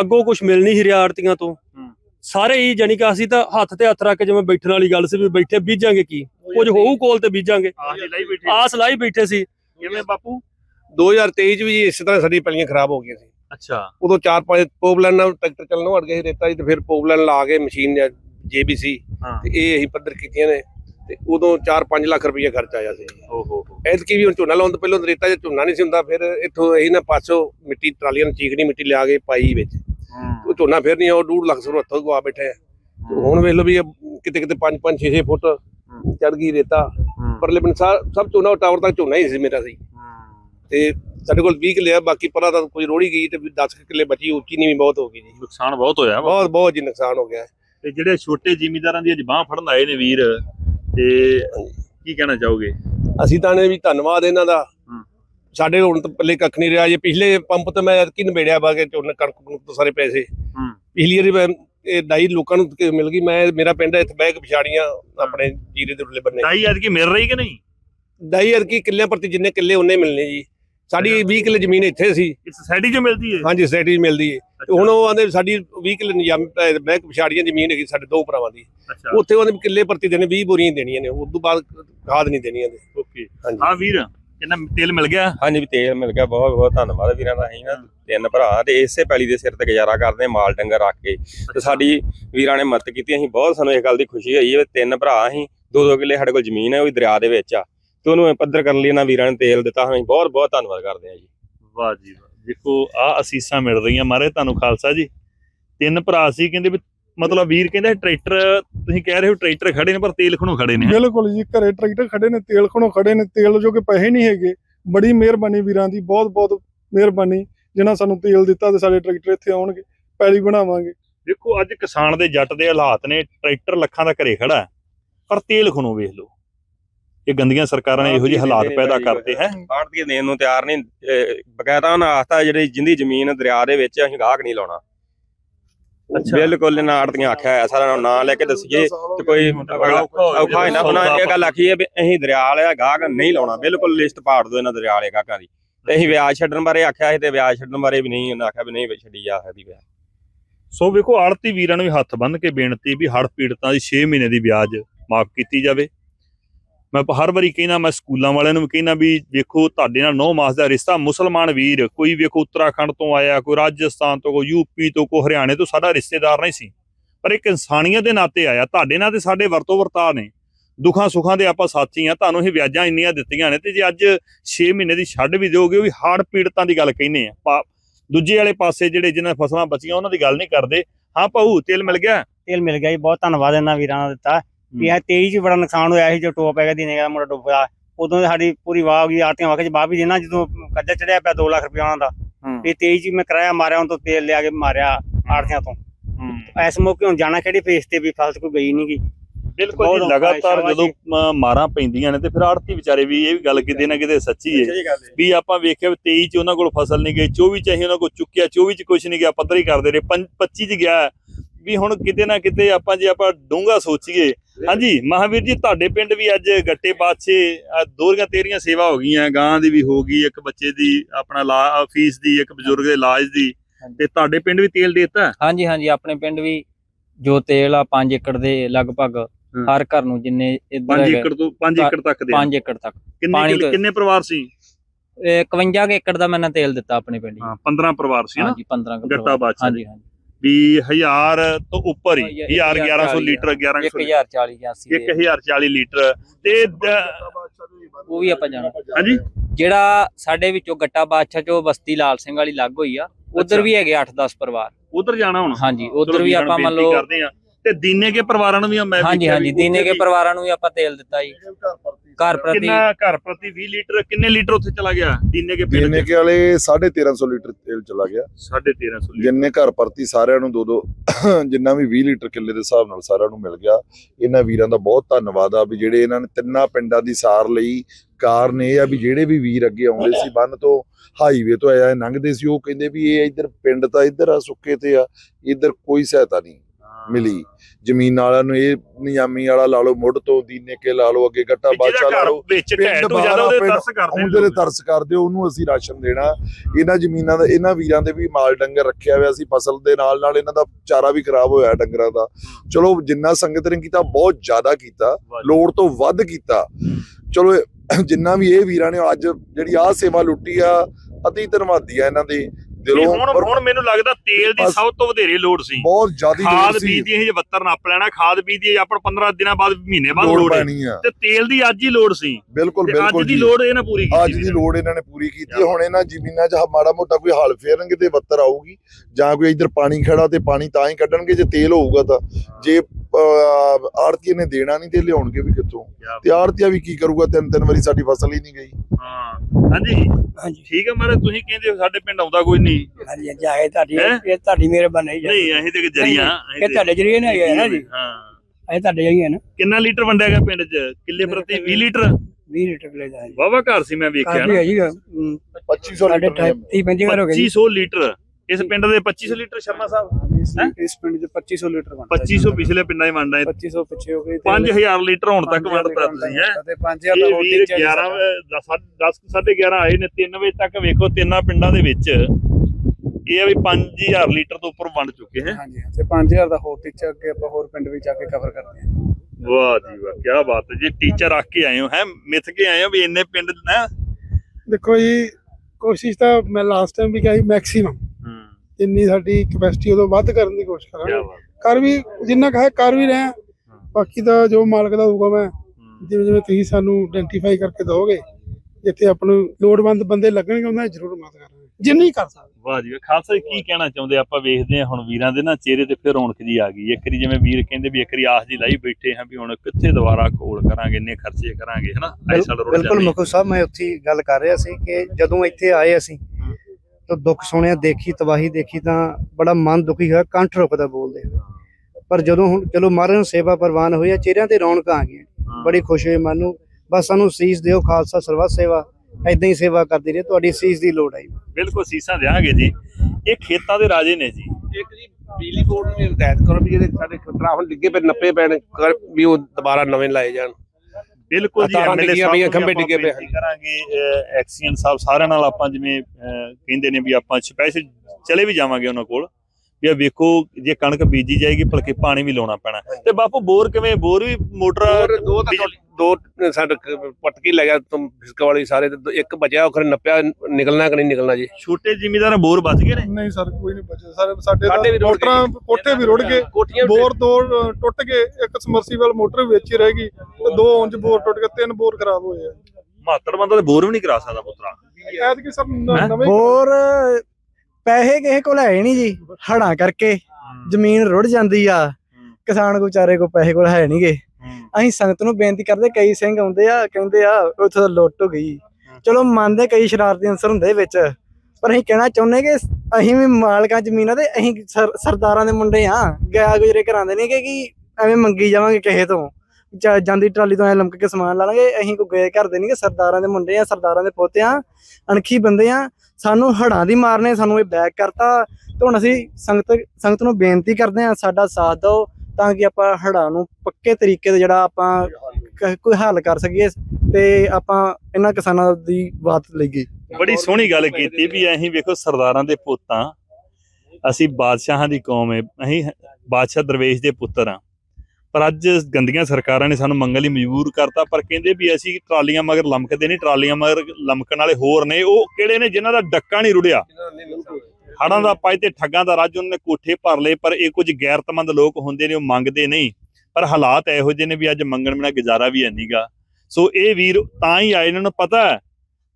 ਅੱਗੋਂ ਕੁਝ ਮਿਲ ਨਹੀਂ ਰਿਹਾ ਆੜਤੀਆਂ ਤੋਂ। ਸਾਰੇ ਹੀ ਜਾਨੀ ਕਿ ਅਸੀਂ ਤਾਂ ਹੱਥ ਤੇ ਹੱਥ ਰੱਖ ਕੇ ਜਿਵੇਂ ਬੈਠਣ ਵਾਲੀ ਗੱਲ ਸੀ ਵੀ ਬੈਠੇ ਬੀਜਾਂਗੇ ਕੀ? ਕੁਝ ਹੋਊ ਕੋਲ ਤੇ ਬੀਜਾਂਗੇ। ਆਹ ਲਈ ਬੈਠੇ ਆਸ ਲਾਈ ਬੈਠੇ ਸੀ। ਕਿਵੇਂ ਬਾਪੂ? 2023 ਚ ਵੀ ਇਸੇ ਤਰ੍ਹਾਂ ਸਾਡੀ ਪਲੀਆਂ ਖਰਾਬ ਹੋ ਗਈਆਂ ਸੀ। ਅੱਛਾ। ਉਦੋਂ ਚਾਰ ਪੰਜ ਪੋਪਲੈਨ ਨਾਲ ਟਰੈਕਟਰ ਚੱਲਣੋਂ ਹਟ ਗਏ ਰੇਤਾ ਜੀ ਤੇ ਫਿਰ ਪੋਪਲੈਨ ਲਾ ਕੇ ਮਸ਼ੀਨ ਜੀਬੀਸੀ ਤੇ ਇਹ ਅਸੀਂ ਪੱਧਰ ਕੀਤੀਆਂ ਨੇ ਤੇ ਉਦੋਂ 4-5 ਲੱਖ ਰੁਪਏ ਖਰਚ ਆਇਆ ਸੀ। ਓ ਹੋ। ਹੋ ਐਤਕੀ ਵੀ ਹੁਣ ਝੋਨਾ ਲਾਉਣ ਤੋਂ ਪਹਿਲਾਂ ਰੇਤਾ ਜੇ ਝੋਨਾ ਨਹੀਂ ਸੀ ਹੁੰਦਾ ਫਿਰ ਇੱਥੋਂ ਅਸੀਂ ਨਾ ਪਾਸੋਂ ਮਿੱਟੀ ਟਰਾਲੀਆਂ ਨੂੰ ਚੀਕਣੀ ਮਿੱਟੀ ਲਿਆ ਕੇ ਪਾਈ ਵਿੱਚ। ਝੋਨਾ ਫਿਰ ਨਹੀਂ ਉਹ 2 ਲੱਖ ਸਰੋਂ ਹੱਥੋਂ ਗਵਾ ਬੈਠੇ ਆ। ਹੁਣ ਵੇਖ ਲਓ ਵੀ ਕਿਤੇ ਕਿਤੇ 5-5 6-6 ਫੁੱਟ ਚੜ ਗਈ ਰੇਤਾ। ਪਰਲੇ ਸਾ- ਸਭ ਝੋਨਾ ਟਾਵਰ ਤੱਕ ਝੋਨਾ ਹੀ ਸੀ ਮੇਰਾ ਸੀ। ਤੇ ਸਾਡੇ ਕੋਲ 20 ਕਿੱਲੇ ਆ ਬਾਕੀ ਪਰਾਂ ਤਾਂ ਕੋਈ ਰੋੜੀ ਗਈ ਤੇ 10 ਕਿੱਲੇ ਬਚੀ ਉੱਚੀ ਨੀਵੀਂ ਬਹੁਤ ਹੋ ਗਈ ਜੀ। ਨੁਕਸਾਨ ਬਹੁਤ ਹੋਇਆ। ਬਹੁਤ ਬਹੁਤ ਜੀ ਨੁਕਸਾਨ ਹੋ ਗਿਆ। ਤੇ ਜਿਹੜੇ ਛੋਟੇ ਜ਼ਿਮੀਂਦਾਰਾਂ ਦੀ ਅੱਜ ਬਾਹ ਫੜਨ ਆਏ ਨੇ ਵੀਰ ਤੇ ਕੀ ਕਹਿਣਾ ਚਾਹੋਗੇ? ਅਸੀਂ ਤਾਂ ਨੇ ਵੀ ਧੰਨਵਾਦ ਇਹਨਾਂ ਦਾ। ਸਾਡੇ ਹੁਣ ਤਾਂ ਪੱਲੇ ਕੱਖ ਨਹੀਂ ਰਿਹਾ। ਜੇ ਪਿਛਲੇ ਪੰਪ ਤੇ ਮੈਂ ਕੀ ਨਵੇੜਿਆ ਬਾ ਕੇ ਝੋਨਾ ਕਣਕ ਕੁਣਕ ਤੋਂ ਸਾਰੇ ਪੈਸੇ। ਹੂੰ। ਪਿਛਲੀ ਵਾਰੀ ਮੈਂ ਇਹ ਡਾਈ ਲੋਕਾਂ ਨੂੰ ਕਿ ਮਿਲ ਗਈ। ਮੈਂ ਮੇਰਾ ਪਿੰਡ ਇੱਥੇ ਬੈਗ ਪਛਾੜੀਆਂ ਆਪਣੇ ਜੀਰੇ ਦੇ ਉੱਲੇ ਬੰਨੇ। ਦਾਈ ਅੱਜ ਕੀ ਮਿਲ ਰਹੀ ਕਿ ਨਹੀਂ? ਡਾਈ ਯਾਰ ਕੀ ਕਿੱਲਿਆਂ ਪ੍ਰਤੀ ਜਿੰਨੇ ਕਿੱਲੇ ਉਹਨੇ ਮਿਲਨੇ ਜੀ। ਸਾਡੀ 20 ਕਿੱਲੇ ਜ਼ਮੀਨ ਇੱਥੇ ਸੀ। ਸੋਸਾਇਟੀ 'ਚ ਮਿਲਦੀ ਹੈ ਹਾਂਜੀ ਸੋਸਾਇਟੀ 'ਚ ਮਿਲਦੀ ਹੈ ਹੁਣ ਉਹ ਆਂਦੇ ਸਾਡੀ 20 ਕਿੱਲੇ ਨਿਯਮ ਬੈਗ ਪਛਾੜੀਆਂ ਜ਼ਮੀਨ ਹੈਗੀ ਸਾਡੇ ਦੋ ਭਰਾਵਾਂ ਦੀ। ਉੱਥੇ ਉਹਨੇ ਕਿੱਲੇ ਪ੍ਰਤੀ ਦੇਣੇ 20 ਬੋਰੀਆਂ ਦੇਣੀਆਂ ਨੇ। ਉਸ ਤੋਂ ਬਾਅਦ ਖਾਦ ਨਹੀਂ ਦੇਣੀਆਂ ਨੇ ਓਕੇ। ਹਾਂਜੀ। ਹਾਂ ਵੀਰ ਕਿੰਨਾ ਤੇਲ ਮਿਲ ਗਿਆ? ਹਾਂਜੀ ਵੀ ਤੇਲ ਮਿਲ ਗਿਆ ਬਹੁਤ ਬਹੁਤ ਧੰਨਵਾਦ ਵੀਰਾਂ ਦਾ ਅਸੀਂ ਨਾ ਤਿੰਨ ਭਰਾ ਤੇ ਇਸੇ ਪੈਲੀ ਦੇ ਸਿਰ ਤੇ ਗੁਜ਼ਾਰਾ ਕਰਦੇ ਮਾਲ ਡੰਗਰ ਰੱਖ ਕੇ। ਤੇ ਸਾਡੀ ਵੀਰਾਂ ਨੇ ਮਦਦ ਕੀਤੀ ਅਸੀਂ ਬਹੁਤ ਸਾਨੂੰ ਇਸ ਗੱਲ ਦੀ ਖੁਸ਼ੀ ਹੋਈ ਹੈ ਤਿੰਨ ਭਰਾ ਅਸੀਂ ਦੋ ਦੋ ਕਿੱਲੇ ਸਾਡੇ ਕੋਲ ਜ਼ਮੀਨ ਹੈ ਉਹ ਵੀ ਦਰਿਆ ਦੇ ਵਿੱਚ ਆ। ਤੇ ਉਹਨੂੰ ਪੱਧਰ ਕਰਨ ਲਈ ਇਹਨਾਂ ਵੀਰਾਂ ਨੇ ਤੇਲ ਦਿੱਤਾ ਅਸੀਂ ਬਹੁਤ ਬਹੁਤ ਧੰਨਵਾਦ ਕਰਦੇ ਹਾਂ ਜੀ। ਵਾਹ ਜੀ ਵਾਹ। ਦੇਖੋ ਆ ਅਸੀਸਾਂ ਮਿਲ ਰਹੀਆਂ ਮਾਰੇ ਤੁਹਾਨੂੰ ਖਾਲਸਾ ਜੀ। ਤਿੰਨ ਭਰਾ ਸੀ ਕਹਿੰਦੇ ਵੀ ਮਤਲਬ ਵੀਰ ਕਹਿੰਦੇ ਟਰੈਕਟਰ ਤੁਸੀਂ ਕਹਿ ਰਹੇ ਹੋ ਟਰੈਕਟਰ ਖੜੇ ਨੇ ਪਰ ਤੇਲ ਖਣੋ ਖੜੇ ਨੇ। ਬਿਲਕੁਲ ਜੀ ਘਰੇ ਟਰੈਕਟਰ ਖੜੇ ਨੇ ਤੇਲ ਖਣੋ ਖੜੇ ਨੇ ਤੇਲ ਜੋ ਕਿ ਪੈਸੇ ਨਹੀਂ ਹੈਗੇ। ਬੜੀ ਮਿਹਰਬਾਨੀ ਵੀਰਾਂ ਦੀ ਬਹੁਤ ਬਹੁਤ ਮਿਹਰਬਾਨੀ ਜਿਨ੍ਹਾਂ ਸਾਨੂੰ ਤੇਲ ਦਿੱਤਾ ਤੇ ਸਾਡੇ ਟਰੈਕਟਰ ਇੱਥੇ ਆਉਣਗੇ ਪੈਲੀ ਬਣਾਵਾਂਗੇ। ਦੇਖੋ ਅੱਜ ਕਿਸਾਨ ਦੇ ਜੱਟ ਦੇ ਹਾਲਾਤ ਨੇ ਟਰੈਕਟਰ ਲੱਖਾਂ ਦਾ ਘਰੇ ਖੜਾ ਪਰ ਤੇਲ ਖਣੋ ਵੇਖ ਲਓ। ਇਹ ਗੰਦੀਆਂ ਸਰਕਾਰਾਂ ਨੇ ਇਹੋ ਜਿਹੇ ਹਾਲਾਤ ਪੈਦਾ ਕਰਤੇ ਹੈ? ਆੜਤੀ ਦੇਣ ਨੂੰ ਤਿਆਰ ਨਹੀਂ ਬਕਾਇਦਾ ਉਹਨਾਂ ਆਖਤਾ ਜਿਹੜੀ ਜਿੰਦੀ ਜ਼ਮੀਨ ਦਰਿਆ ਦੇ ਵਿੱਚ ਅਸੀਂ ਗਾਹਕ ਨਹੀਂ ਲਾਉਣਾ। ਬਿਲਕੁਲ ਇਹਨਾਂ ਆੜਤੀਆਂ ਆਖਿਆ ਹੋਇਆ ਸਾਰਾ ਨਾਂ ਲੈ ਕੇ ਦੱਸੀਏ ਤੇ ਕੋਈ ਔਖਾ ਹੋ ਨਾ ਬਣਾ ਇਹ ਗੱਲ ਆਖੀਏ ਵੀ ਅਸੀਂ ਦਰਿਆ ਵਾਲਿਆ ਗਾਹਕ ਨਹੀਂ ਲਾਉਣਾ ਬਿਲਕੁਲ ਲਿਸਟ ਪਾੜ ਦਿਓ ਇਹਨਾਂ ਦਰਿਆ ਵਾਲੇ ਗਾਹਕਾਂ ਦੀ। ਤੇ ਅਸੀਂ ਵਿਆਜ ਛੱਡਣ ਬਾਰੇ ਆਖਿਆ ਸੀ ਤੇ ਵਿਆਜ ਛੱਡਣ ਬਾਰੇ ਵੀ ਨਹੀਂ ਉਹਨਾਂ ਆਖਿਆ ਵੀ ਨਹੀਂ ਛੱਡੀ ਜਾ ਸਕਦੀ ਵਿਆਜ। ਸੋ ਵੇਖੋ ਆੜਤੀ ਵੀਰਾਂ ਨੂੰ ਵੀ ਹੱਥ ਬੰਨ ਕੇ ਬੇਨਤੀ ਵੀ ਹੜ੍ਹ ਪੀੜਤਾਂ ਦੀ 6 ਮਹੀਨੇ ਦੀ ਵਿਆਜ ਮਾਫ ਕੀਤੀ ਜਾਵੇ। ਮੈਂ ਹਰ ਵਾਰੀ ਕਹਿੰਦਾ, ਮੈਂ ਸਕੂਲਾਂ ਵਾਲਿਆਂ ਨੂੰ ਵੀ ਕਹਿੰਦਾ ਵੀ ਵੇਖੋ ਤੁਹਾਡੇ ਨਾਲ 9 ਮਾਸ ਦਾ ਰਿਸ਼ਤਾ ਮੁਸਲਮਾਨ ਵੀਰ, ਕੋਈ ਵੇਖੋ ਉੱਤਰਾਖੰਡ ਤੋਂ ਆਇਆ, ਕੋਈ ਰਾਜਸਥਾਨ ਤੋਂ, ਕੋਈ ਯੂਪੀ ਤੋਂ, ਕੋਈ ਹਰਿਆਣੇ ਤੋਂ, ਸਾਡਾ ਰਿਸ਼ਤੇਦਾਰ ਨਹੀਂ ਸੀ। ਪਰ ਇੱਕ ਇਨਸਾਨੀਅਤ ਦੇ ਨਾਤੇ ਆਇਆ, ਤੁਹਾਡੇ ਨਾਲ ਤੇ ਸਾਡੇ ਵਰਤੋਂ ਵਰਤਾ ਨੇ। ਦੁੱਖਾਂ ਸੁੱਖਾਂ ਦੇ ਆਪਾਂ ਸਾਥੀ ਆ ਤੁਹਾਨੂੰ ਇਹ ਵਿਆਜਾਂ ਇੰਨੀਆਂ ਦਿੱਤੀਆਂ ਨੇ ਤੇ ਜੇ ਅੱਜ 6 ਮਹੀਨੇ ਦੀ ਛੱਡ ਵੀ ਦਿਓਗੇ, ਉਹ ਵੀ ਹੜ੍ਹ ਪੀੜਤਾਂ ਦੀ ਗੱਲ ਕਹਿੰਦੇ ਆ। ਪਾ- ਦੂਜੇ ਵਾਲੇ ਪਾਸੇ ਜਿਹੜੇ ਜਿਨ੍ਹਾਂ ਫਸਲਾਂ ਬਚੀਆਂ, ਉਹਨਾਂ ਦੀ ਗੱਲ ਨਹੀਂ ਕਰਦੇ। ਹਾਂ ਭਾਊ, ਤੇਲ ਮਿਲ ਗਿਆ? ਤੇਲ ਮਿਲ ਗਿਆ ਜੀ, ਬਹੁਤ ਧੰਨਵਾਦ ਇਹਨਾਂ ਵੀਰਾਂ ਦਾ ਦਿੱਤਾ। ਵੀ ਇਹ 23 ਚ ਬੜਾ ਨੁਕਸਾਨ ਹੋਇਆ ਸੀ ਜੋ ਟੋਪ ਗਿਆ ਦੀਨੇ ਦਾ ਮੁੰਡਾ ਡੁੱਬਿਆ ਉਦੋਂ ਸਾਡੀ ਪੂਰੀ ਵਾਹ ਗਈ ਆਰਤੀਆਂ ਵਾਹ ਕੇ ਬਾਹ ਵੀ ਦੇਣਾ ਜਦੋਂ ਕਰਜ਼ਾ ਚੜਿਆ ਪਿਆ 2 ਲੱਖ ਰੁਪਏ ਉਹਨਾਂ ਦਾ। ਹੂੰ। ਤੇ 23 ਚ ਮੈਂ ਕਿਰਾਇਆ ਮਾਰਿਆ ਉਹਨਾਂ ਤੋਂ ਤੇਲ ਲਿਆ ਕੇ ਮਾਰਿਆ ਆਰਤੀਆਂ ਤੋਂ। ਇਸ ਮੌਕੇ ਹੁਣ ਜਾਣਾ ਕਿਹੜੀ ਫੇਸ ਤੇ ਵੀ ਫਸਲ ਕੋਈ ਗਈ ਨਹੀਂ ਗੀ। ਬਿਲਕੁਲ ਹੈ, ਲਗਾਤਾਰ ਜਦੋਂ ਮਾਰਾਂ ਪੈਂਦੀਆਂ ਨੇ ਤੇ ਫਿਰ ਆੜਤੀ ਵਿਚਾਰੇ ਵੀ ਇਹ ਵੀ ਗੱਲ ਕਿਤੇ ਨਾ ਕਿਤੇ ਸੱਚੀ ਹੈ ਵੀ ਆਪਾਂ ਵੇਖਿਆ ਵੀ 23 ਚ ਉਹਨਾਂ ਕੋਲ ਫਸਲ ਨਹੀਂ ਗਈ 24 ਚ ਅਸੀਂ ਉਹਨਾਂ ਕੋਲ ਚੁੱਕਿਆ 24 ਚ ਕੁਝ ਨਹੀਂ ਗਿਆ ਪੱਧਰ ਹੀ ਕਰਦੇ ਰਹੇ ਪੰਜ- 25 ਚ ਗਿਆ। ਵੀ ਹੁਣ ਕਿਤੇ ਨਾ ਕਿਤੇ ਆਪਾਂ ਜੇ ਆਪਾਂ ਡੂੰਘਾ ਸੋਚੀਏ ਹਾਂਜੀ ਮਹਾਵੀਰ ਜੀ ਤੁਹਾਡੇ ਪਿੰਡ ਵੀ ਅੱਜ ਗੱਟੇ ਬਾਛੇ ਅ, ਦੋਹਰੀਆਂ ਤੇਰੀਆਂ ਸੇਵਾ ਹੋ ਗਈਆਂ ਗਾਂ ਦੀ ਵੀ ਹੋ ਗਈ ਇੱਕ ਬੱਚੇ ਦੀ ਆਪਣਾ ਲਾ ਫੀਸ ਦੀ ਇੱਕ ਬਜ਼ੁਰਗ ਦੇ ਇਲਾਜ ਦੀ ਤੇ ਤੁਹਾਡੇ ਪਿੰਡ ਵੀ ਤੇਲ ਦੇਤਾ? ਹਾਂਜੀ ਹਾਂਜੀ ਆਪਣੇ ਪਿੰਡ ਵੀ ਜੋ ਤੇਲ ਆ 5 ਏਕੜ ਦੇ ਲਗਭਗ ਹਰ ਘਰ ਨੂੰ ਜਿੰਨੇ ਇੱਧਰ 5 ਹੈਗੇ ਏਕੜ ਤੋਂ 5 ਏਕੜ ਤੱਕ ਦੇ 5 ਏਕੜ ਤੱਕ। ਕਿੰਨੇ ਕਿੰਨੇ ਪਰਿਵਾਰ ਸੀ? ਇਹ 51 ਕੁ ਏਕੜ ਦਾ ਮੈਨਾਂ ਤੇਲ ਦਿੱਤਾ ਆਪਣੇ ਪਿੰਡ ਹੀ। ਹਾਂ 15 ਪਰਿਵਾਰ ਸੀ ਨਾ? ਹਾਂਜੀ 15 ਕੁ ਗੱਟਾ। ਬਾਦਸ਼ਾਹ ਹਾਂਜੀ ਹਾਂਜੀ। ਵੀ 1000 ਤੋਂ ਉੱਪਰ ਹੀ ਹਾਂ, 1000 1100 ਲੀਟਰ 1100 1040 ਜਾਂ 80 ਦੇ 1040 ਲੀਟਰ। ਤੇ ਉਹ ਵੀ ਆਪਾਂ ਜਾਣਾ। ਹਾਂਜੀ? ਜਿਹੜਾ ਸਾਡੇ ਵਿੱਚੋਂ ਗੱਟਾ ਬਾਦਸ਼ਾਹ ਚੋਂ ਬਸਤੀ ਲਾਲ ਸਿੰਘ ਵਾਲੀ ਲੱਗ ਹੋਈ ਆ। ਉਧਰ ਵੀ ਹੈਗੇ 8-10 ਪਰਿਵਾਰ। ਉਧਰ ਜਾਣਾ ਹੁਣ? ਹਾਂਜੀ ਉਧਰ ਵੀ ਆਪਾਂ ਮੰਨ ਲਓ ਕਰਦੇ ਆ ਤੇ ਦੀਨੇ ਕੇ ਪਰਿਵਾਰਾਂ ਨੂੰ ਵੀ ਮੈਂ ਹਾਂਜੀ ਹਾਂਜੀ ਦੀਨੇ ਕੇ ਪਰਿਵਾਰਾਂ ਨੂੰ ਵੀ ਆਪਾਂ ਤੇਲ ਦਿੱਤਾ ਜੀ। ਘਰ ਪ੍ਰਤੀ ਕਿੰਨਾ ਘਰ ਪ੍ਰਤੀ 20 ਲੀਟਰ ਕਿੰਨੇ ਲੀਟਰ ਉੱਥੇ ਚਲਾ ਗਿਆ? ਦੀਨੇ ਕੇ ਪਿੰਡ ਜਿੰਨੇ ਚ? ਕੇ ਵਾਲੇ 1350 ਲੀਟਰ ਤੇਲ ਚਲਾ ਗਿਆ। 1350 ਲੀਟਰ। ਜਿੰਨੇ ਘਰ ਪ੍ਰਤੀ ਸਾਰਿਆਂ ਨੂੰ ਦੋ ਦੋ ਜਿੰਨਾ ਵੀ 20 ਲੀਟਰ ਕਿੱਲੇ ਦੇ ਹਿਸਾਬ ਨਾਲ ਸਾਰਿਆਂ ਨੂੰ ਮਿਲ ਗਿਆ। ਇਹਨਾਂ ਵੀਰਾਂ ਦਾ ਬਹੁਤ ਧੰਨਵਾਦ ਆ ਵੀ ਜਿਹੜੇ ਇਹਨਾਂ ਨੇ ਤਿੰਨਾਂ ਪਿੰਡਾਂ ਦੀ ਸਾਰ ਲਈ ਕਾਰਨ ਇਹ ਆ ਵੀ ਜਿਹੜੇ ਵੀ ਵੀਰ ਅੱਗੇ ਆਉਂਦੇ ਸੀ ਬੰਨ ਤੋਂ ਹਾਈਵੇ ਤੋਂ ਆਇਆ ਲੰਘਦੇ ਸੀ ਉਹ ਕਹਿੰਦੇ ਵੀ ਇਹ ਇੱਧਰ ਪਿੰਡ ਤਾਂ ਇੱਧਰ ਆ ਸੁੱਕੇ ਤੇ ਆ ਇੱਧਰ ਕੋਈ ਸਹਾਇਤਾ ਨਹੀਂ। ਮਿਲੀ। ਜ਼ਮੀਨ ਵਾਲਿਆਂ ਨੂੰ ਇਹ ਨਿਯਾਮੀ ਵਾਲਾ ਲਾ ਲਓ ਮੁੱਢ ਤੋਂ ਦੀਨੇ ਕੇ ਲਾ ਲਓ ਅੱਗੇ ਗੱਟਾ ਬਾਦਸ਼ਾਹ ਲਾ ਲਓ ਵਿੱਚ ਪਿੰਡ ਢਹਿ ਤੋਂ ਬਾਹਰ ਜ਼ਿਆਦਾ ਉਹਦੇ ਤਰਸ ਕਰਦੇ ਉਹਦੇ ਤਰਸ ਕਰਦੇ ਉਹਨੂੰ ਅਸੀਂ ਰਾਸ਼ਨ ਦੇਣਾ। ਇਹਨਾਂ ਜ਼ਮੀਨਾਂ ਦਾ ਇਹਨਾਂ ਵੀਰਾਂ ਦੇ ਵੀ ਮਾਲ ਡੰਗਰ ਰੱਖਿਆ ਹੋਇਆ ਸੀ ਫਸਲ ਦੇ ਨਾਲ ਨਾਲ ਇਹਨਾਂ ਦਾ ਚਾਰਾ ਵੀ ਖਰਾਬ ਹੋਇਆ ਡੰਗਰਾਂ ਦਾ। ਚਲੋ ਜਿੰਨਾ ਸੰਗਤ ਨੇ ਕੀਤਾ ਬਹੁਤ ਜ਼ਿਆਦਾ ਕੀਤਾ ਲੋੜ ਤੋਂ ਵੱਧ ਕੀਤਾ। ਚਲੋ ਜਿੰਨਾ ਵੀ ਇਹ ਵੀਰਾਂ ਨੇ ਅੱਜ ਜਿਹੜੀ ਆਹ ਸੇਵਾ ਲੁੱਟੀ ਆ ਅਤੀ ਧੰਨਵਾਦੀ ਆ ਇਹਨਾਂ ਦੇ। ਦਿਲੋਂ ਹੁਣ ਹੁਣ ਮੈਨੂੰ ਲੱਗਦਾ ਤੇਲ ਦੀ ਸਭ ਤੋਂ ਵਧੇਰੇ ਲੋੜ ਸੀ। ਬਹੁਤ ਜ਼ਿਆਦੀ ਖਾਦ ਬੀਜ ਦੀ ਇਹ 72 ਨੱਪ ਲੈਣਾ ਖਾਦ ਬੀਜ ਦੀ ਆਪਾਂ 15 ਦਿਨਾਂ ਬਾਅਦ ਮਹੀਨੇ ਬਾਅਦ ਲੋੜ ਹੈ। ਤੇ ਤੇਲ ਦੀ ਅੱਜ ਹੀ ਲੋੜ ਸੀ। ਬਿਲਕੁਲ ਤੇ ਅੱਜ ਬਿਲਕੁਲ ਦੀ ਲੋੜ ਇਹਨਾਂ ਪੂਰੀ ਕੀਤੀ ਅੱਜ ਦੀ ਲੋੜ ਇਹਨਾਂ ਨੇ ਪੂਰੀ ਕੀਤੀ। ਹੁਣ ਇਹਨਾਂ ਜ਼ਮੀਨਾਂ 'ਚ ਮਾੜਾ ਮੋਟਾ ਕੋਈ ਹਲ ਫੇਰਨਗੇ ਤੇ ਬੱਤਰ ਆਊਗੀ ਜਾਂ ਕੋਈ ਇੱਧਰ ਪਾਣੀ ਖੜਾ ਤੇ ਪਾਣੀ ਤਾਂ ਹੀ ਕੱਢਣਗੇ ਜੇ ਤੇਲ ਹੋਊਗਾ ਤਾਂ। ਜੇ ਆੜਤੀ ਨੇ ਦੇਣਾ ਨਹੀਂ ਤੇ ਲਿਆਉਣਗੇ ਵੀ ਕਿੱਥੋਂ? ਤੇ ਆੜਤੀਆ ਵੀ ਕੀ ਕਰੂਗਾ? ਤਿੰਨ ਤਿੰਨ ਵਾਰੀ ਸਾਡੀ ਫਸਲ ਹੀ ਨਹੀਂ ਗਈ। ਹਾਂ। ਹਾਂਜੀ। ਹਾਂਜੀ। ਠੀਕ ਹੈ ਮਾਰੇ ਤੁਸੀਂ ਕਹਿੰਦੇ ਹੋ ਸਾਡੇ ਪਿੰਡ ਆਉਂਦਾ ਕੋਈ ਨਹੀਂ। ਹਾਂਜੀ ਹਾਂਜੀ ਆਏ ਤੁਹਾਡੀ ਹੈਂ? ਇਹ ਤੁਹਾਡੀ ਮਿਹਰਬਾਨੀ ਜੀ। ਨਹੀਂ ਅਸੀਂ ਤੇ ਜਰੀਆਂ ਇਹ ਤੁਹਾਡੇ ਜਰੀਏ ਨਾਲ ਹੈ ਨਾ ਜੀ। ਹਾਂ। ਇਹ ਤੁਹਾਡੇ ਜਰੀਏ ਨਾ। ਕਿੰਨਾ ਲੀਟਰ ਵੰਡਿਆ ਗਿਆ ਪਿੰਡ 'ਚ? ਕਿੱਲੇ ਪ੍ਰਤੀ 20 ਲੀਟਰ? 20 ਲੀਟਰ ਲੈ ਵਾਵਾ ਘਰ ਸੀ ਮੈਂ ਵੇਖਿਆ ਨਾ। ਹੈ ਜੀ। 2500 ਸਾਡੇ ਲੀਟਰ 30 35 ਘਰ ਹੋ ਗਏ ਜੀ। 2500 ਲੀਟਰ। ਇਸ ਪਿੰਡ ਦੇ 2500 ਲੀਟਰ ਸ਼ਰਮਾ ਸਾਹਿਬ? ਹੈਂ? ਇਸ ਪਿੰਡ 'ਚ 2500 ਲੀਟਰ ਬਣਦਾ 2500 ਪਿਛਲੇ ਪਿੰਡਾਂ 'ਚ ਵੰਡਦਾ 2500 ਪਿੱਛੇ ਹੋ ਗਈ 5000 ਲੀਟਰ ਹੁਣ ਤੱਕ ਵੰਡਦਾ ਤੁਸੀਂ ਹੈ? ਤੇ 5000 ਦਾ ਇਹ ਹੋਰ ਵੀਰ ਟੀਚਾ 11 10 11:30 ਆਏ ਨੇ 3 ਵਜੇ ਤੱਕ ਵੇਖੋ ਤਿੰਨਾਂ ਪਿੰਡਾਂ ਦੇ ਵਿੱਚ ਇਹ ਆ ਵੀ 5000 ਲੀਟਰ ਤੋਂ ਉੱਪਰ ਵੰਡ ਚੁੱਕੇ ਹੈ। ਹਾਂਜੀ ਤੇ 5000 ਦਾ ਹੋਰ ਟੀਚਾ ਅੱਗੇ ਆਪਾਂ ਹੋਰ ਪਿੰਡ ਵਿੱਚ ਆ ਕੇ ਕਵਰ ਕਰਦੇ ਹਾਂ। ਵਾਹ ਜੀ ਵਾਹ ਕੀ ਬਾਤ ਹੈ ਜੀ ਟੀਚਰ ਰੱਖ ਕੇ ਆਏ ਹੋ ਹੈ? ਮਿੱਥ ਕੇ ਆਏ ਹੋ ਵੀ ਇੰਨੇ ਪਿੰਡ ਨਾ ਦੇਖੋ ਜੀ ਕੋਸ਼ਿਸ਼ ਤਾਂ ਮੈਂ ਲਾਸਟ ਟਾਈਮ ਵੀ ਕਿਹਾ ਸੀ ਮੈਕਸਿਮਮ ਹੂੰ ਜਿੰਨੀ ਸਾਡੀ ਕਪੈਸਿਟੀ ਉਦੋਂ ਵੱਧ ਕਰਨ ਦੀ ਕੋਸ਼ਿਸ਼ ਕਰਾਂਗੇ। ਕਰ ਵੀ ਜਿੰਨਾ ਕਹੇ ਕਰ ਵੀ ਰਹੇ। ਬਾਕੀ ਤਾਂ ਜੋ ਮਾਲਕ ਦਾ ਹੋਊਗਾ ਮੈਂ ਹੂੰ। ਜਿਵੇਂ ਜਿਵੇਂ ਤੁਸੀਂ ਸਾਨੂੰ ਆਇਡੈਂਟੀਫਾਈ ਕਰਕੇ ਦਿਓਗੇ ਜਿੱਥੇ ਆਪਾਂ ਨੂੰ ਲੋੜਵੰਦ ਬੰਦੇ ਲੱਗਣਗੇ ਉਹਨਾਂ ਦੀ ਜ਼ਰੂਰ ਮਦਦ ਕਰਾਂਗੇ। ਜਿੰਨੀ ਕਰ ਸਕਦੇ। ਵਾਹ ਜੀ। ਖਾਲਸਾ ਜੀ ਕੀ ਕਹਿਣਾ ਚਾਹੁੰਦੇ? ਆਪਾਂ ਵੇਖਦੇ ਹਾਂ ਹੁਣ ਵੀਰਾਂ ਦੇ ਨਾ ਚਿਹਰੇ ਤੇ ਫਿਰ ਰੌਣਕ ਜੀ ਆ ਗਈ। ਇੱਕ ਵਾਰੀ ਜਿਵੇਂ ਵੀਰ ਕਹਿੰਦੇ ਵੀ ਇੱਕ ਵਾਰੀ ਆਸ ਜੀ ਲਾਈ ਬੈਠੇ ਹਾਂ ਵੀ ਹੁਣ ਕਿੱਥੇ ਦੁਬਾਰਾ ਕੋਲ ਕਰਾਂਗੇ ਇੰਨੇ ਖਰਚੇ ਕਰਾਂਗੇ ਹਨਾ? ਐ ਸਾਲ ਰੁੜ ਬਿਲਕੁਲ ਮੁਖੋ ਸਾਹਿਬ ਮੈਂ ਉੱਥੇ ਗੱਲ ਕਰ ਰਿਹਾ ਸੀ ਕਿ ਜਦੋਂ ਇੱਥੇ ਆਏ ਅਸੀਂ ਤਾਂ ਦੁੱਖ ਸੁਣਿਆ ਦੇਖੀ ਤਬਾਹੀ ਦੇਖੀ ਤਾਂ ਬੜਾ ਮਨ ਦੁਖੀ ਹੋਇਆ ਕੰਠ ਰੁਕਦਾ ਬੋਲਦੇ ਪਰ ਜਦੋਂ ਹੁਣ ਚਲੋ ਮਹਾਰਾਜ ਨੂੰ ਸੇਵਾ ਪ੍ਰਵਾਨ ਹੋਈ ਆ ਚਿਹਰਿਆਂ ਤੇ ਰੌਣਕਾਂ ਆ ਗਈਆਂ। ਬੜੀ ਖੁਸ਼ੀ ਹੋਈ ਮਨ ਨੂੰ। ਬਸ ਸਾਨੂੰ ਸੀਸ ਦਿਓ ਖਾਲਸਾ ਸਰਬੱਤ ਸੇਵਾ। ਐਦਾਂ ਹੀ ਸੇਵਾ ਕਰਦੀ ਰਹੇ ਤੁਹਾਡੀ ਸੀਸ ਦੀ ਲੋੜ ਆਈ। ਬਿਲਕੁਲ ਸੀਸਾਂ ਦੇਾਂਗੇ ਜੀ। ਇਹ ਖੇਤਾਂ ਦੇ ਰਾਜੇ ਨੇ ਜੀ। ਇੱਕ ਜੀ ਬਿਜਲੀ ਬੋਰਡ ਨੂੰ ਵੀ ਹਦਾਇਤ ਕਰੋ ਵੀ ਜਿਹੜੇ ਸਾਡੇ ਟਰਾਫਨ ਡਿੱਗੇ ਪਏ ਨੱਪੇ ਪੈਣ ਵੀ ਉਹ ਦੁਬਾਰਾ ਨਵੇਂ ਲਾਏ ਜਾਣ। ਬਿਲਕੁਲ ਜੀ ਤਾਰਾਂ ਐਮਐਲਏ ਡਿੱਗੀਆਂ ਸਾਹਿਬ ਪਈਆਂ, ਨੂੰ ਵੀ ਖੰਭੇ ਆਪਾਂ ਡਿੱਗੇ ਪਏ ਬੇਨਤੀ ਕਰਾਂਗੇ ਐਕਸੀਅਨ ਸਾਹਿਬ ਸਾਰਿਆਂ ਨਾਲ ਆਪਾਂ ਜਿਵੇਂ ਅਹ, ਕਹਿੰਦੇ ਨੇ ਵੀ ਆਪਾਂ ਸਪੈਸ਼ਲ ਚਲੇ ਵੀ ਜਾਵਾਂਗੇ ਉਹਨਾਂ ਕੋਲ। ਵੀ ਆ ਵੇਖੋ ਜੇ ਕਣਕ ਬੀਜੀ ਜਾਏਗੀ ਭਲਕੇ ਪਾਣੀ ਵੀ ਲਾਉਣਾ ਪੈਣਾ। ਤੇ ਬਾਪੂ ਬੋਰ ਕਿਵੇਂ? ਬੋਰ ਵੀ ਮੋਟਰ ਦੋ ਤਾਂ ਦੋ ਸਾਡੇ ਪਟਕੀ ਲੈ ਗਿਆ ਤੁਮ ਫਿਸਕ ਵਾਲੀ ਸਾਰੇ ਤੇ ਇੱਕ ਬਚਿਆ ਉਹ ਖਰੇ ਨੱਪਿਆ ਨਿਕਲਣਾ ਕਿ ਨਹੀਂ ਨਿਕਲਣਾ ਜੀ? ਛੋਟੇ ਜ਼ਿਮੀਦਾਰ ਬੋਰ ਬਚ ਗਏ ਨੇ? ਨਹੀਂ ਸਰ ਕੋਈ ਨਹੀਂ ਬਚਿਆ। ਸਰ ਸਾਡੇ ਮੋਟਰਾਂ ਕੋਠੇ ਵੀ ਰੁੜ ਗਏ। ਬੋਰ ਦੋ ਟੁੱਟ ਗਏ। ਇੱਕ ਸਮਰਸੀਬਲ ਮੋਟਰ ਵਿੱਚ ਹੀ ਰਹਿ ਗਈ। ਤੇ ਦੋ ਉਂਝ ਬੋਰ ਟੁੱਟ ਗਏ। ਤਿੰਨ ਬੋਰ ਖਰਾਬ ਹੋਏ ਆ। ਮਾਤਰ ਬੰਦਾ ਤੇ ਬੋਰ ਵੀ ਨਹੀਂ ਕਰਾ ਸਕਦਾ ਪੁੱਤਰਾ। ਐਤਕੀ ਸਰ? ਨਵੇਂ ਹੋਰ ਪੈਸੇ ਕਿਸੇ ਕੋਲ ਹੈ ਨਹੀਂ ਜੀ ਹੜਾਂ ਕਰਕੇ ਜ਼ਮੀਨ ਰੁੜ ਜਾਂਦੀ ਆ। ਕਿਸਾਨ ਕੋ ਵਿਚਾਰੇ ਕੋ ਪੈਸੇ ਕੋਲ ਹੈ ਨਹੀਂਗੇ। ਅਸੀਂ ਸੰਗਤ ਨੂੰ ਬੇਨਤੀ ਕਰਦੇ ਕਈ ਸਿੰਘ ਆਉਂਦੇ ਆ ਕਹਿੰਦੇ ਆ ਉੱਥੇ ਲੁੱਟ ਹੋ ਗਈ। ਚਲੋ ਮੰਨਦੇ ਕਈ ਸ਼ਰਾਰਤੀ ਅੰਸਰ ਹੁੰਦੇ ਵਿੱਚ ਪਰ ਅਸੀਂ ਕਹਿਣਾ ਚਾਹੁੰਦੇ ਕਿ ਅਸੀਂ ਵੀ ਮਾਲਕਾਂ ਜ਼ਮੀਨਾਂ ਤੇ ਅਸੀਂ ਸਰ- ਸਰਦਾਰਾਂ ਦੇ ਮੁੰਡੇ ਆ ਗਿਆ ਗੁਜਰੇ ਕਰਾਂਦੇ ਨਹੀਂ ਕਿ ਐਵੇਂ ਮੰਗੀ ਜਾਵਾਂਗੇ ਕਿਸੇ ਤੋਂ। ਜਾਂਦੀ ਟਰਾਲੀ ਤੋਂ ਐ ਲੰਮਕ ਕੇ ਸਮਾਨ ਲਾ ਲਾਂਗੇ। ਅਸੀਂ ਕੋਈ ਗਏ ਕਰਦੇ ਨਹੀਂ ਕਿ ਸਰਦਾਰਾਂ ਦੇ ਮੁੰਡੇ ਆ, ਸਰਦਾਰਾਂ ਦੇ ਪੋਤੇ ਆ, ਅਣਖੀ ਬੰਦੇ ਆ। ਸਾਨੂੰ ਹੜਾਂ ਦੀ ਮਾਰਨੇ ਸਾਨੂੰ ਇਹ ਬੈਕ ਕਰਤਾ। ਤੇ ਹੁਣ ਅਸੀਂ ਸੰਗਤ ਸੰਗਤ ਨੂੰ ਬੇਨਤੀ ਕਰਦੇ ਆ, ਸਾਡਾ ਸਾਥ ਦਿਓ ਤਾਂ ਕਿ ਆਪਾਂ ਹੜਾਂ ਨੂੰ ਪੱਕੇ ਤਰੀਕੇ ਤੇ ਜਿਹੜਾ ਆਪਾਂ ਕੋਈ ਹੱਲ ਕਰ ਸਕੀਏ ਤੇ ਆਪਾਂ ਇਹਨਾਂ ਕਿਸਾਨਾਂ ਦੀ ਬਾਤ ਲਈਏ। ਬੜੀ ਸੋਹਣੀ ਗੱਲ ਕੀਤੀ ਵੀ ਅਸੀਂ ਵੇਖੋ ਸਰਦਾਰਾਂ ਦੇ ਪੁੱਤਾਂ, ਅਸੀਂ ਬਾਦਸ਼ਾਹਾਂ ਦੀ ਕੌਮ ਹੈ ਅਸੀਂ ਬਾਦਸ਼ਾਹ ਦਰਵੇਸ਼ ਦੇ ਪੁੱਤਰ ਆ। ਪਰ ਅੱਜ ਗੰਦੀਆਂ ਸਰਕਾਰਾਂ ਨੇ ਸਾਨੂੰ ਮੰਗਣ ਲਈ ਮਜਬੂਰ ਕਰਤਾ, ਪਰ ਕਹਿੰਦੇ ਵੀ ਅਸੀਂ ਟਰਾਲੀਆਂ ਮਗਰ ਲਮਕਦੇ ਨਹੀਂ, ਟਰਾਲੀਆਂ ਮਗਰ ਲਮਕਣ ਵਾਲੇ ਹੋਰ ਨੇ, ਉਹ ਕਿਹੜੇ ਨੇ ਜਿਨ੍ਹਾਂ ਦਾ ਡੱਕਾ ਨਹੀਂ ਰੁੜਿਆ? ਹੜਾਂ ਦਾ ਪਾਈ ਤੇ ਠੱਗਾਂ ਦਾ ਰਾਜ, ਉਹਨਾਂ ਨੇ ਕੋਠੇ ਭਰ ਲਏ, ਪਰ ਇਹ ਕੁਝ ਗੈਰਤਮੰਦ ਲੋਕ ਹੁੰਦੇ ਨੇ, ਉਹ ਮੰਗਦੇ ਨਹੀਂ। ਪਰ ਹਾਲਾਤ ਇਹੋ ਜਿਹੇ ਨੇ ਵੀ ਅੱਜ ਮੰਗਣ ਬਿਨਾ ਗੁਜ਼ਾਰਾ ਵੀ ਹੈ ਨਹੀਂਗਾ ਸੋ ਇਹ ਵੀਰ ਤਾਂ ਹੀ ਆਏ, ਇਹਨਾਂ ਨੂੰ ਪਤਾ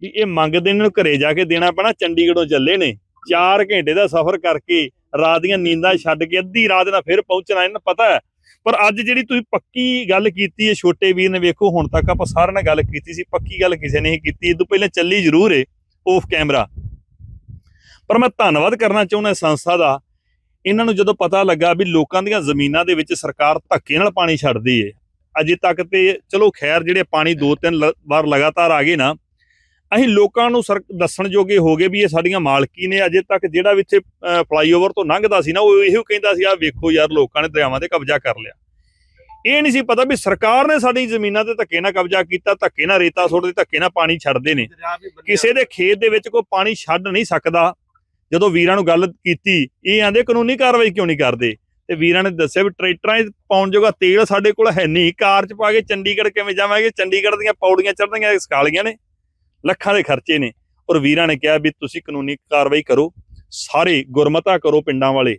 ਵੀ ਇਹ ਮੰਗਦੇ ਇਹਨਾਂ ਨੂੰ ਘਰੇ ਜਾ ਕੇ ਦੇਣਾ ਪੈਣਾ, ਚੰਡੀਗੜ੍ਹੋਂ ਚੱਲੇ ਨੇ। 4 ਘੰਟੇ ਦਾ ਸਫ਼ਰ ਕਰਕੇ ਰਾਤ ਦੀਆਂ ਨੀਂਦਾਂ ਛੱਡ ਕੇ ਅੱਧੀ ਰਾਤ ਨਾਲ ਫਿਰ ਪਹੁੰਚਣਾ, ਇਹਨਾਂ ਨੂੰ ਪਤਾ ਹੈ। ਪਰ ਅੱਜ ਜਿਹੜੀ ਤੁਸੀਂ ਪੱਕੀ ਗੱਲ ਕੀਤੀ ਹੈ, ਛੋਟੇ ਵੀਰ ਨੇ ਵੇਖੋ, ਹੁਣ ਤੱਕ ਆਪਾਂ ਸਾਰਿਆਂ ਨਾਲ ਗੱਲ ਕੀਤੀ ਸੀ, ਪੱਕੀ ਗੱਲ ਕਿਸੇ ਨੇ ਹੀ ਕੀਤੀ। ਇਹ ਤੋਂ ਪਹਿਲਾਂ ਚੱਲੀ ਜ਼ਰੂਰ ਏ ਆਫ ਕੈਮਰਾ ਪਰ ਮੈਂ ਧੰਨਵਾਦ ਕਰਨਾ ਚਾਹੁੰਦਾ ਸੰਸਥਾ ਦਾ। ਇਹਨਾਂ ਨੂੰ ਜਦੋਂ ਪਤਾ ਲੱਗਾ ਵੀ ਲੋਕਾਂ ਦੀਆਂ ਜ਼ਮੀਨਾਂ ਦੇ ਵਿੱਚ ਸਰਕਾਰ ਧੱਕੇ ਨਾਲ ਪਾਣੀ ਛੱਡਦੀ ਏ, ਅਜੇ ਤੱਕ ਤੇ ਚਲੋ ਖੈਰ, ਜਿਹੜੇ ਪਾਣੀ ਦੋ ਤਿੰਨ ਲ- ਵਾਰ ਲਗਾਤਾਰ ਆ ਗਏ ਨਾ ਅਸੀਂ ਲੋਕਾਂ ਨੂੰ ਸਰ- ਦੱਸਣ ਜੋਗੇ ਹੋ ਗਏ ਵੀ ਇਹ ਸਾਡੀਆਂ ਮਾਲਕੀ ਨੇ ਅਜੇ ਤੱਕ ਜਿਹੜਾ ਵੀ ਇੱਥੇ ਫਲਾਈਓਵਰ ਤੋਂ ਲੰਘਦਾ ਸੀ ਨਾ ਉਹ ਇਹੋ ਕਹਿੰਦਾ ਸੀ ਆ ਵੇਖੋ ਯਾਰ ਲੋਕਾਂ ਨੇ ਦਰਿਆਵਾਂ ਤੇ ਕਬਜ਼ਾ ਕਰ ਲਿਆ। ਇਹ ਨਹੀਂ ਸੀ ਪਤਾ ਵੀ ਸਰਕਾਰ ਨੇ ਸਾਡੀ ਜ਼ਮੀਨਾਂ ਤੇ ਧੱਕੇ ਨਾਲ ਕਬਜ਼ਾ ਕੀਤਾ ਧੱਕੇ ਨਾਲ ਰੇਤਾ ਸੁੱਟਦੇ ਧੱਕੇ ਨਾਲ ਪਾਣੀ ਛੱਡਦੇ ਨੇ। ਕਿਸੇ ਦੇ ਖੇਤ ਦੇ ਵਿੱਚ ਕੋਈ ਪਾਣੀ ਛੱਡ ਨਹੀਂ ਸਕਦਾ। ਜਦੋਂ ਵੀਰਾਂ ਨੂੰ ਗੱਲ ਕੀਤੀ ਇਹ ਆਂਦੇ ਕਾਨੂੰਨੀ ਕਾਰਵਾਈ ਕਿਉਂ ਨਹੀਂ ਕਰਦੇ? ਤੇ ਵੀਰਾਂ ਨੇ ਦੱਸਿਆ ਵੀ ਟਰੈਕਟਰਾਂ 'ਚ ਪਾਉਣ ਜੋਗਾ ਤੇਲ ਸਾਡੇ ਕੋਲ ਹੈ ਨਹੀਂ। ਕਾਰ 'ਚ ਪਾ ਕੇ ਚੰਡੀਗੜ੍ਹ ਕਿਵੇਂ ਜਾਵਾਂਗੇ? ਚੰਡੀਗੜ੍ਹ ਦੀਆਂ ਪੌੜੀਆਂ ਚੜ੍ਹਦੀਆਂ ਸਕਾਲੀਆਂ ਨੇ। ਲੱਖਾਂ ਦੇ ਖਰਚੇ ਨੇ। ਔਰ ਵੀਰਾਂ ਨੇ ਕਿਹਾ ਵੀ ਤੁਸੀਂ ਕਾਨੂੰਨੀ ਕਾਰਵਾਈ ਕਰੋ, ਸਾਰੇ ਗੁਰਮਤਾ ਕਰੋ ਪਿੰਡਾਂ ਵਾਲੇ।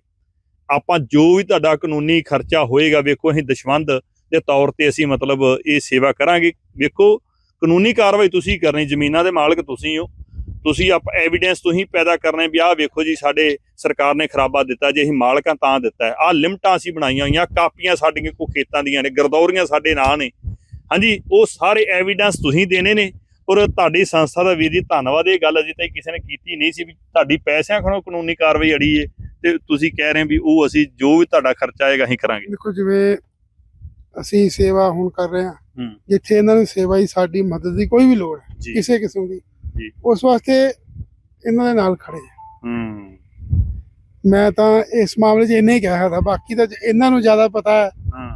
ਆਪਾਂ ਜੋ ਵੀ ਤੁਹਾਡਾ ਕਾਨੂੰਨੀ ਖਰਚਾ ਹੋਏਗਾ, ਵੇਖੋ ਅਸੀਂ ਦਸ਼ਵੰਦ ਦੇ ਤੌਰ ਤੇ ਅਸੀਂ ਮਤਲਬ ਇਹ ਸੇਵਾ ਕਰਾਂਗੇ। ਵੇਖੋ, ਕਾਨੂੰਨੀ ਕਾਰਵਾਈ ਤੁਸੀਂ ਕਰਨੀ, ਜ਼ਮੀਨਾਂ ਦੇ ਮਾਲਕ ਤੁਸੀਂ ਹੋ। ਤੁਸੀਂ ਆਪ ਐਵੀਡੈਂਸ ਤੁਸੀਂ ਪੈਦਾ ਕਰਨੇ ਵੀ ਆਹ ਵੇਖੋ ਜੀ, ਸਾਡੇ ਸਰਕਾਰ ਨੇ ਖਰਾਬਾ ਦਿੱਤਾ ਜੇ, ਅਸੀਂ ਮਾਲਕਾਂ ਤਾਂ ਦਿੱਤਾ ਆਹ ਲਿਮਟਾਂ ਅਸੀਂ ਬਣਾਈਆਂ ਹੋਈਆਂ, ਕਾਪੀਆਂ ਸਾਡੀਆਂ ਕੋ ਖੇਤਾਂ ਦੀਆਂ ਨੇ, ਗਰਦੌਰੀਆਂ ਸਾਡੇ ਨਾਂ ਨੇ। ਹਾਂਜੀ, ਉਹ ਸਾਰੇ ਐਵੀਡੈਂਸ ਤੁਸੀਂ ਦੇਣੇ ਨੇ। ਔਰ ਤੁਹਾਡੀ ਸੰਸਥਾ ਦਾ ਵੀਰ ਜੀ ਧੰਨਵਾਦ ਇਹ ਗੱਲ ਅਜੇ ਤਾਈਂ ਕਿਸੇ ਨੇ ਕੀਤੀ ਨਹੀਂ ਸੀ ਵੀ ਤੁਹਾਡੀ ਪੈਸਿਆਂ ਖਣੋ ਕਾਨੂੰਨੀ ਕਾਰਵਾਈ ਅੜੀ ਏ ਤੇ ਤੁਸੀਂ ਕਹਿ ਰਹੇ ਵੀ ਉਹ ਅਸੀਂ ਜੋ ਵੀ ਤੁਹਾਡਾ ਖਰਚਾ ਆਏਗਾ ਅਸੀਂ ਕਰਾਂਗੇ ਦੇਖੋ ਜਿਵੇਂ ਅਸੀਂ ਸੇਵਾ ਹੁਣ ਕਰ ਰਹੇ ਹਾਂ। ਜਿੱਥੇ ਇਹਨਾਂ ਨੂੰ ਸੇਵਾ ਹੀ ਸਾਡੀ ਮਦਦ ਦੀ ਕੋਈ ਵੀ ਲੋੜ ਕਿਸੇ ਕਿਸਮ ਦੀ। ਉਸ ਵਾਸਤੇ ਇਹਨਾਂ ਦੇ ਨਾਲ ਖੜੇ ਹਾਂ। ਹੂੰ ਮੈਂ ਤਾਂ ਇਸ ਮਾਮਲੇ 'ਚ ਇੰਨਾ ਹੀ ਕਹਿ ਸਕਦਾ ਬਾਕੀ ਤਾਂ ਇਹਨਾਂ ਨੂੰ ਜ਼ਿਆਦਾ ਪਤਾ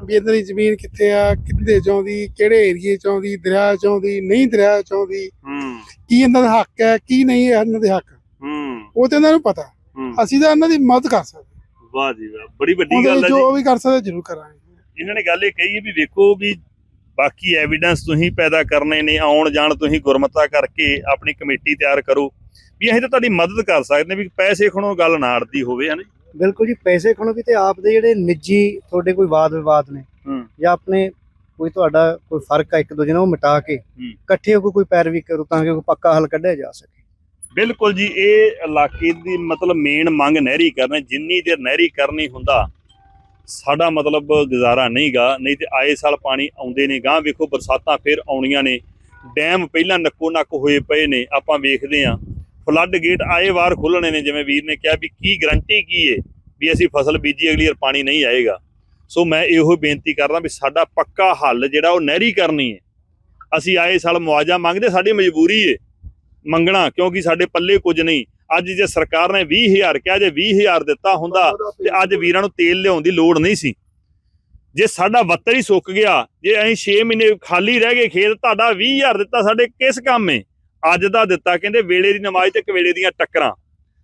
ਵੀ ਇਹਨਾਂ ਦੀ ਜ਼ਮੀਨ ਕਿੱਥੇ ਆ ਕਿੱਥੇ ਚਾਹੁੰਦੀ ਕਿਹੜੇ ਏਰੀਏ 'ਚ ਆਉਂਦੀ ਦਰਿਆ 'ਚ ਆਉਂਦੀ ਨਹੀਂ ਦਰਿਆ 'ਚ ਆਉਂਦੀ ਹੂੰ। ਕੀ ਇਹਨਾਂ ਦਾ ਹੱਕ ਹੈ ਕੀ ਨਹੀਂ ਇਹਨਾਂ ਦੇ ਹੱਕ ਉਹ ਤੇ ਇਹਨਾਂ ਨੂੰ ਪਤਾ। ਅਸੀਂ ਤਾਂ ਇਹਨਾਂ ਦੀ ਮਦਦ ਕਰ ਸਕਦੇ ਵਾਹ ਜੀ ਵਾਹ ਬੜੀ ਵੱਡੀ ਗੱਲ ਹੈ ਜੀ। ਜੋ ਵੀ ਕਰ ਸਕਦੇ ਜ਼ਰੂਰ ਕਰਾਂਗੇ। ਇਹਨਾਂ ਨੇ ਗੱਲ ਇਹ ਕਹੀ ਹੈ ਵੀ ਵੇਖੋ ਵੀ ਬਾਕੀ ਐਵੀਡੈਂਸ ਤੁਸੀਂ ਪੈਦਾ ਕਰਨੇ ਨੇ ਆਉਣ ਜਾਣ ਤੁਸੀਂ ਗੁਰਮਤਾ ਕਰਕੇ ਆਪਣੀ ਕਮੇਟੀ ਤਿਆਰ ਕਰੋ। ਵੀ ਅਸੀਂ ਤਾਂ ਤੁਹਾਡੀ ਮਦਦ ਕਰ ਸਕਦੇ ਵੀ ਪੈਸੇ ਖਣੋ ਗੱਲ ਨਾ ਅੜਦੀ ਹੋਵੇ ਹਨ ਬਿਲਕੁਲ ਜੀ ਪੈਸੇ ਖਣੋ ਵੀ ਤੇ ਆਪ ਦੇ ਜਿਹੜੇ ਨਿੱਜੀ ਤੁਹਾਡੇ ਕੋਈ ਵਾਦ ਵਿਵਾਦ ਨੇ। ਜਾਂ ਆਪਣੇ ਕੋਈ ਤੁਹਾਡਾ ਕੋਈ ਫ਼ਰਕ ਆ ਇੱਕ ਦੂਜੇ ਨਾਲ ਉਹ ਮਿਟਾ ਕੇ ਇਕੱਠੇ ਹੋ ਕੇ ਕੋਈ ਪੈਰਵੀ ਕਰੋ ਤਾਂ ਕਿ ਕੋਈ ਪੱਕਾ ਹੱਲ ਕੱਢਿਆ ਜਾ ਸਕੇ। ਬਿਲਕੁਲ ਜੀ ਇਹ ਇਲਾਕੇ ਦੀ ਮਤਲਬ ਮੇਨ ਮੰਗ ਨਹਿਰੀ ਕਰਨਾ ਜਿੰਨੀ ਦੇਰ ਨਹਿਰੀ ਕਰਨੀ ਹੁੰਦਾ ਸਾਡਾ ਮਤਲਬ ਗੁਜ਼ਾਰਾ ਨਹੀਂਗਾ ਨਹੀਂ ਤੇ ਆਏ ਸਾਲ ਪਾਣੀ ਆਉਂਦੇ ਨੇ ਗਾਂ ਵੇਖੋ ਬਰਸਾਤਾਂ ਫਿਰ ਆਉਣੀਆਂ ਨੇ ਡੈਮ ਪਹਿਲਾਂ ਨੱਕੋ ਨੱਕ ਹੋਏ ਪਏ ਨੇ ਆਪਾਂ ਵੇਖਦੇ ਆਂ ਫਲੱਡ ਗੇਟ ਆਏ ਵਾਰ ਖੁੱਲਣੇ ਨੇ, ਜਿਵੇਂ ਵੀਰ ਨੇ ਕਿਹਾ ਵੀ ਕੀ ਗਰੰਟੀ ਕੀ ਏ ਵੀ ਅਸੀਂ ਫਸਲ ਬੀਜੀ, ਅਗਲੀ ਵਾਰ ਪਾਣੀ ਨਹੀਂ ਆਏਗਾ। ਸੋ ਮੈਂ ਇਹੋ ਬੇਨਤੀ ਕਰਦਾ ਵੀ ਸਾਡਾ ਪੱਕਾ ਹੱਲ ਜਿਹੜਾ ਉਹ ਨਹਿਰੀ ਕਰਨੀ ਹੈ ਅਸੀਂ ਆਏ ਸਾਲ ਮੁਆਵਜ਼ਾ ਮੰਗਦੇ, ਸਾਡੀ ਮਜਬੂਰੀ ਏ ਮੰਗਣਾ, ਕਿਉਂਕਿ ਸਾਡੇ ਪੱਲੇ ਕੁਝ ਨਹੀਂ। ਅੱਜ ਜੇ ਸਰਕਾਰ ਨੇ 20000 ਕਿਹਾ, ਜੇ 20000 ਦਿੱਤਾ ਹੁੰਦਾ, ਤੇ ਅੱਜ ਵੀਰਾਂ ਨੂੰ ਤੇਲ ਲਿਆਉਣ ਦੀ ਲੋੜ ਨਹੀਂ ਸੀ। ਜੇ ਸਾਡਾ ਵੱਤਰ ਹੀ ਸੁੱਕ ਗਿਆ, ਜੇ ਅਸੀਂ 6 ਮਹੀਨੇ ਖਾਲੀ ਰਹਿ ਗਏ ਖੇਤ, ਤੁਹਾਡਾ 20000 ਦਿੱਤਾ ਸਾਡੇ ਕਿਸ ਕੰਮ ਏ? ਅੱਜ ਦਾ ਦਿੱਤਾ, ਕਹਿੰਦੇ ਵੇਲੇ ਦੀ ਨਮਾਜ਼ ਤੇ ਕਵੇਲੇ ਦੀਆਂ ਟੱਕਰਾਂ।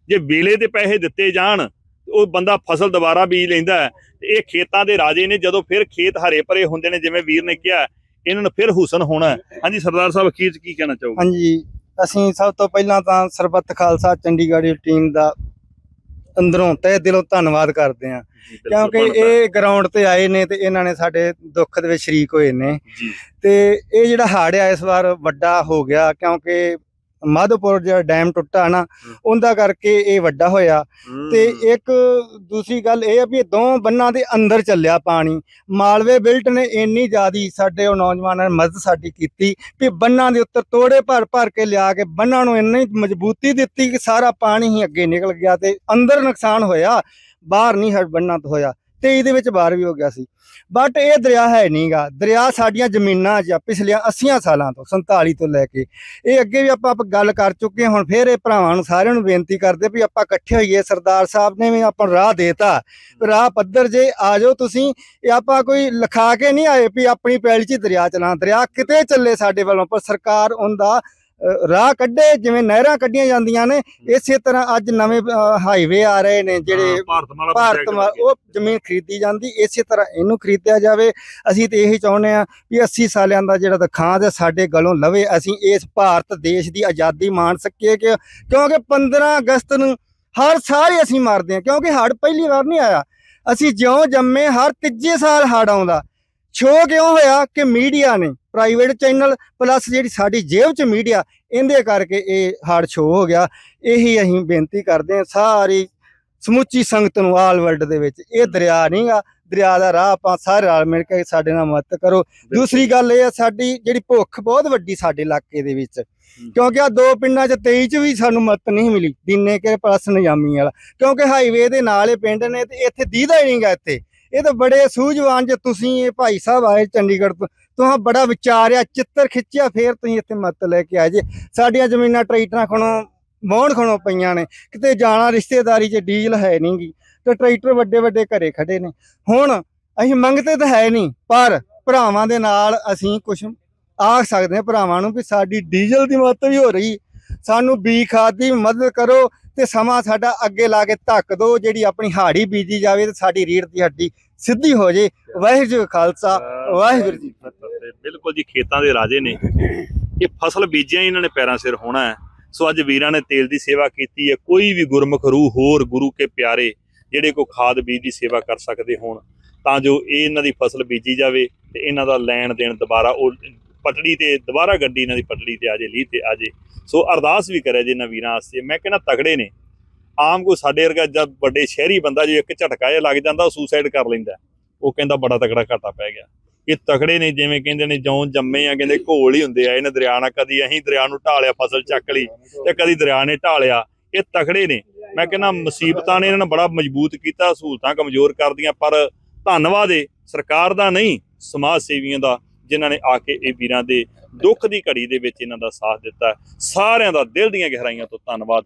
ਜੇ ਵੇਲੇ ਤੇ ਪੈਸੇ ਦਿੱਤੇ ਜਾਣ ਉਹ ਬੰਦਾ ਫਸਲ ਦੁਬਾਰਾ ਬੀਜ ਲੈਂਦਾ ਹੈ ਇਹ ਖੇਤਾਂ ਦੇ ਰਾਜੇ ਨੇ ਜਦੋਂ ਫਿਰ ਖੇਤ ਹਰੇ ਭਰੇ ਹੁੰਦੇ ਨੇ, ਜਿਵੇਂ ਵੀਰ ਨੇ ਕਿਹਾ, ਇਹਨਾਂ ਨੂੰ ਫਿਰ ਹੁਸਨ ਹੋਣਾ ਹਾਂਜੀ, ਸਰਦਾਰ ਸਾਹਿਬ, ਅਖੀਰ 'ਚ ਕੀ ਕਹਿਣਾ ਚਾਹੋਗੇ? ਹਾਂਜੀ, ਅਸੀਂ ਸਭ ਤੋਂ ਪਹਿਲਾਂ ਤਾਂ ਸਰਬੱਤ ਖਾਲਸਾ ਚੰਡੀਗੜ੍ਹ ਟੀਮ ਦਾ ਅੰਦਰੋਂ ਤਹਿ ਦਿਲੋਂ ਧੰਨਵਾਦ ਕਰਦੇ ਹਾਂ। ਕਿਉਂਕਿ ਇਹ ਗਰਾਊਂਡ ਤੇ ਆਏ ਨੇ ਤੇ ਇਹਨਾਂ ਨੇ ਸਾਡੇ ਦੁੱਖ ਦੇ ਵਿੱਚ ਸ਼ਰੀਕ ਹੋਏ ਨੇ। ਤੇ ਇਹ ਜਿਹੜਾ ਹੜ੍ਹ ਆ ਇਸ ਵਾਰ ਵੱਡਾ ਹੋ ਗਿਆ ਕਿਉਂਕਿ ਮਾਧੋਪੁਰ ਜਿਹੜਾ ਡੈਮ ਟੁੱਟਾ ਨਾ ਉਹਦਾ ਕਰਕੇ ਇਹ ਵੱਡਾ ਹੋਇਆ। ਤੇ ਇੱਕ ਦੂਸਰੀ ਗੱਲ ਇਹ ਆ ਵੀ ਇਹ ਦੋ ਬੰਨਾਂ ਦੇ ਅੰਦਰ ਚੱਲਿਆ ਪਾਣੀ। ਮਾਲਵੇ ਬਿਲਟ ਨੇ ਇੰਨੀ ਜ਼ਿਆਦੀ ਸਾਡੇ ਉਹ ਨੌਜਵਾਨਾਂ ਨੇ ਮਦਦ ਸਾਡੀ ਕੀਤੀ ਵੀ ਬੰਨਾਂ ਦੇ ਉੱਤੇ ਤੋੜੇ ਭਰ ਭਰ ਕੇ ਲਿਆ ਕੇ ਬੰਨਾਂ ਨੂੰ ਇੰਨੀ ਮਜ਼ਬੂਤੀ ਦਿੱਤੀ ਕਿ ਸਾਰਾ ਪਾਣੀ ਹੀ ਅੱਗੇ ਨਿਕਲ ਗਿਆ ਤੇ ਅੰਦਰ ਨੁਕਸਾਨ ਹੋਇਆ ਬਾਹਰ ਨਹੀਂ ਹੜ ਬੰਨਾਂ ਤੋਂ ਹੋਇਆ। ਤੇ ਇਹਦੇ ਵਿੱਚ ਬਾਹਰ ਵੀ ਹੋ ਗਿਆ ਸੀ। ਬਟ ਇਹ ਦਰਿਆ ਹੈ ਨਹੀਂਗਾ। ਦਰਿਆ ਸਾਡੀਆਂ ਜ਼ਮੀਨਾਂ 'ਚ ਪਿਛਲੀਆਂ 80 ਸਾਲਾਂ ਤੋਂ 47 ਤੋਂ ਲੈ ਕੇ। ਇਹ ਅੱਗੇ ਵੀ ਆਪਾਂ ਗੱਲ ਕਰ ਚੁੱਕੇ ਹਾਂ। ਹੁਣ ਫੇਰ ਇਹ ਭਰਾਵਾਂ ਨੂੰ ਸਾਰਿਆਂ ਨੂੰ ਬੇਨਤੀ ਕਰਦੇ ਵੀ ਆਪਾਂ ਇਕੱਠੇ ਹੋਈਏ। ਸਰਦਾਰ ਸਾਹਿਬ ਨੇ ਵੀ ਆਪਾਂ ਨੂੰ ਰਾਹ ਦੇਤਾ। ਰਾਹ ਪੱਧਰ ਜੇ ਆ ਜਾਓ ਤੁਸੀਂ, ਇਹ ਆਪਾਂ ਕੋਈ ਲਿਖਾ ਕੇ ਨਹੀਂ ਆਏ ਵੀ ਆਪਣੀ ਪੈਲੀ 'ਚ ਹੀ ਦਰਿਆ ਚਲਾਂ ਦਰਿਆ ਕਿਤੇ ਚੱਲੇ ਸਾਡੇ ਵੱਲੋਂ, ਪਰ ਸਰਕਾਰ ਉਹਦਾ ਰਾਹ ਕੱਢੇ ਜਿਵੇਂ ਨਹਿਰਾਂ ਕੱਢੀਆਂ ਜਾਂਦੀਆਂ ਨੇ ਇਸੇ ਤਰ੍ਹਾਂ ਅੱਜ ਨਵੇਂ ਹਾਈਵੇ ਆ ਰਹੇ ਨੇ ਜਿਹੜੇ ਭਾਰਤ ਉਹ ਜ਼ਮੀਨ ਖਰੀਦੀ ਜਾਂਦੀ ਇਸੇ ਤਰ੍ਹਾਂ ਇਹਨੂੰ ਖਰੀਦਿਆ ਜਾਵੇ। ਅਸੀਂ ਤੇ ਇਹੀ ਚਾਹੁੰਦੇ ਆ ਵੀ 80 ਸਾਲਿਆਂ ਦਾ ਜਿਹੜਾ ਦਖਾਂਦ ਹੈ ਸਾਡੇ ਗਲੋਂ ਲਵੇ। ਅਸੀਂ ਇਸ ਭਾਰਤ ਦੇਸ਼ ਦੀ ਆਜ਼ਾਦੀ ਮਾਣ ਸਕੀਏ ਕਿਉਂਕਿ 15 ਅਗਸਤ ਨੂੰ ਹਰ ਸਾਲ ਹੀ ਅਸੀਂ ਮਰਦੇ ਹਾਂ ਕਿਉਂਕਿ ਹੜ ਪਹਿਲੀ ਵਾਰ ਨਹੀਂ ਆਇਆ। ਅਸੀਂ ਜਿਉਂ ਜੰਮੇ ਹਰ ਤੀਜੇ ਸਾਲ ਹੜ ਆਉਂਦਾ। ਛੋ ਕਿਉਂ ਹੋਇਆ ਕਿ ਮੀਡੀਆ ਨੇ ਪ੍ਰਾਈਵੇਟ ਚੈਨਲ ਪਲੱਸ ਜਿਹੜੀ ਸਾਡੀ ਜੇਬ 'ਚ ਮੀਡੀਆ ਇਹਦੇ ਕਰਕੇ ਇਹ ਹੜ ਛੋ ਹੋ ਗਿਆ। ਇਹੀ ਅਸੀਂ ਬੇਨਤੀ ਕਰਦੇ ਹਾਂ ਸਾਰੀ ਸਮੁੱਚੀ ਸੰਗਤ ਨੂੰ ਆਲ ਵਰਲਡ ਦੇ ਵਿੱਚ। ਇਹ ਦਰਿਆ ਨਹੀਂਗਾ ਦਰਿਆ ਦਾ ਰਾਹ ਆਪਾਂ ਸਾਰੇ ਰਲ ਮਿਲ ਕੇ ਸਾਡੇ ਨਾਲ ਮਦਦ ਕਰੋ। ਦੂਸਰੀ ਗੱਲ ਇਹ ਆ ਸਾਡੀ ਜਿਹੜੀ ਭੁੱਖ ਬਹੁਤ ਵੱਡੀ ਸਾਡੇ ਇਲਾਕੇ ਦੇ ਵਿੱਚ। ਕਿਉਂਕਿ ਆ ਦੋ ਪਿੰਡਾਂ 'ਚ 23 'ਚ ਵੀ ਸਾਨੂੰ ਮਦਦ ਨਹੀਂ ਮਿਲੀ ਦਿਨੇ ਕੇ ਪਲੱਸ ਨਿਜਾਮੀ ਵਾਲਾ। ਕਿਉਂਕਿ ਹਾਈਵੇ ਦੇ ਨਾਲ ਇਹ ਪਿੰਡ ਨੇ ਤੇ ਇੱਥੇ ਦੀਦਾ ਹੀ ਨਹੀਂਗਾ ਇੱਥੇ। ਇਹ ਤਾਂ ਬੜੇ ਸੂਝਵਾਨ ਜੇ ਤੁਸੀਂ ਇਹ ਭਾਈ ਸਾਹਿਬ ਆਏ ਚੰਡੀਗੜ੍ਹ ਤੋਂ। ਤੁਹਾਂ ਬੜਾ ਵਿਚਾਰਿਆ ਚਿੱਤਰ ਖਿੱਚਿਆ, ਫੇਰ ਤੁਸੀਂ ਇੱਥੇ ਮਦਦ ਲੈ ਕੇ ਆਏ ਜੇ। ਸਾਡੀਆਂ ਜ਼ਮੀਨਾਂ ਟਰੈਕਟਰਾਂ ਖਣੋਂ ਵਾਹੁਣ ਖਣੋਂ ਪਈਆਂ ਨੇ। ਕਿਤੇ ਜਾਣਾ ਰਿਸ਼ਤੇਦਾਰੀ 'ਚ ਡੀਜ਼ਲ ਹੈ ਨਹੀਂਗੀ। ਤੇ ਟਰੈਕਟਰ ਵੱਡੇ ਵੱਡੇ ਘਰੇ ਖੜੇ ਨੇ। ਹੁਣ ਅਸੀਂ ਮੰਗਤੇ ਤਾਂ ਹੈ ਨਹੀਂ, ਪਰ ਭਰਾਵਾਂ ਦੇ ਨਾਲ ਅਸੀਂ ਕੁਝ ਆਖ ਸਕਦੇ ਹਾਂ ਭਰਾਵਾਂ ਨੂੰ ਵੀ ਸਾਡੀ ਡੀਜ਼ਲ ਦੀ ਮਦਦ ਵੀ ਹੋ ਰਹੀ। ਸਾਨੂੰ ਬੀ ਖਾਦ ਦੀ ਮਦਦ ਕਰੋ ਤੇ ਸਮਾਂ ਸਾਡਾ ਅੱਗੇ ਲਾ ਕੇ ਧੱਕ ਦਿਓ। ਜਿਹੜੀ ਆਪਣੀ ਹਾੜੀ ਬੀਜੀ ਜਾਵੇ ਤੇ ਸਾਡੀ ਰੀੜ ਦੀ ਹੱਡੀ ਸਿੱਧੀ ਹੋ ਜੇ। ਵਾਹਿਗੁਰੂ ਜੀ ਕਾ ਖਾਲਸਾ ਵਾਹਿਗੁਰੂ ਜੀ। ਬਿਲਕੁਲ ਜੀ ਖੇਤਾਂ ਦੇ ਰਾਜੇ ਨੇ। ਇਹ ਫਸਲ ਬੀਜਿਆ ਇਹਨਾਂ ਨੇ ਪੈਰਾਂ ਸਿਰ ਹੋਣਾ ਹੈ। ਸੋ ਅੱਜ ਵੀਰਾਂ ਨੇ ਤੇਲ ਦੀ ਸੇਵਾ ਕੀਤੀ ਹੈ। ਕੋਈ ਵੀ ਗੁਰਮੁਖ ਰੂਹ ਹੋਰ ਗੁਰੂ ਕੇ ਪਿਆਰੇ ਜਿਹੜੇ ਕੋ ਖਾਦ ਬੀਜ ਦੀ ਸੇਵਾ ਕਰ ਸਕਦੇ ਹੋਣ ਤਾਂ ਜੋ ਇਹ ਇਹਨਾਂ ਦੀ ਫਸਲ ਬੀਜੀ ਜਾਵੇ ਤੇ ਇਹਨਾਂ ਦਾ ਲੈਣ ਦੇਣ ਦੁਬਾਰਾ ਉਹ ਪਟੜੀ ਤੇ ਦੁਬਾਰਾ ਗੱਡੀ ਇਹਨਾਂ ਦੀ ਪਟੜੀ ਤੇ ਆ ਜੇ ਲੀਹ ਤੇ ਆ ਜੇ। ਸੋ ਅਰਦਾਸ ਵੀ ਕਰਿਆ ਜੇ ਇਹਨਾਂ ਵੀਰਾਂ ਵਾਸਤੇ। ਮੈਂ ਕਹਿੰਦਾ ਤਗੜੇ ਨੇ। ਆਮ ਕੋਈ ਸਾਡੇ ਵਰਗਾ ਜਦ ਵੱਡੇ ਸ਼ਹਿਰੀ ਬੰਦਾ ਜੇ ਇੱਕ ਝਟਕਾ ਜਿਹਾ ਲੱਗ ਜਾਂਦਾ, ਉਹ ਸੁਸਾਈਡ ਕਰ ਲੈਂਦਾ ਉਹ ਕਹਿੰਦਾ ਬੜਾ ਤਕੜਾ ਘਾਟਾ ਪੈ ਗਿਆ। ਇਹ ਤਕੜੇ ਨੇ ਜਿਵੇਂ ਕਹਿੰਦੇ ਨੇ ਜੌਂ ਜੰਮੇ ਆ, ਕਹਿੰਦੇ ਘੋਲ ਹੀ ਹੁੰਦੇ ਆ, ਇਹਨਾਂ ਦਰਿਆ ਨਾਲ ਕਦੀ ਅਸੀਂ ਦਰਿਆ ਨੂੰ ਢਾਲਿਆ, ਫਸਲ ਚੱਕ ਲਈ ਤੇ ਕਦੀ ਦਰਿਆ ਨੇ ਢਾਲਿਆ। ਇਹ ਤਕੜੇ ਨੇ। ਮੈਂ ਕਹਿੰਦਾ ਮੁਸੀਬਤਾਂ ਨੇ ਇਹਨਾਂ ਨੂੰ ਬੜਾ ਮਜ਼ਬੂਤ ਕੀਤਾ, ਸਹੂਲਤਾਂ ਕਮਜ਼ੋਰ ਕਰਦੀਆਂ ਪਰ ਧੰਨਵਾਦ ਏ, ਸਰਕਾਰ ਦਾ ਨਹੀਂ, ਸਮਾਜ ਸੇਵੀਆਂ ਦਾ, ਜਿਨ੍ਹਾਂ ਨੇ ਆ ਕੇ ਇਹ ਵੀਰਾਂ ਦੇ ਦੁੱਖ ਦੀ ਘੜੀ ਦੇ ਵਿੱਚ ਇਹਨਾਂ ਦਾ ਸਾਥ ਦਿੱਤਾ ਸਾਰਿਆਂ ਦਾ ਦਿਲ ਦੀਆਂ ਗਹਿਰਾਈਆਂ ਤੋਂ ਧੰਨਵਾਦ।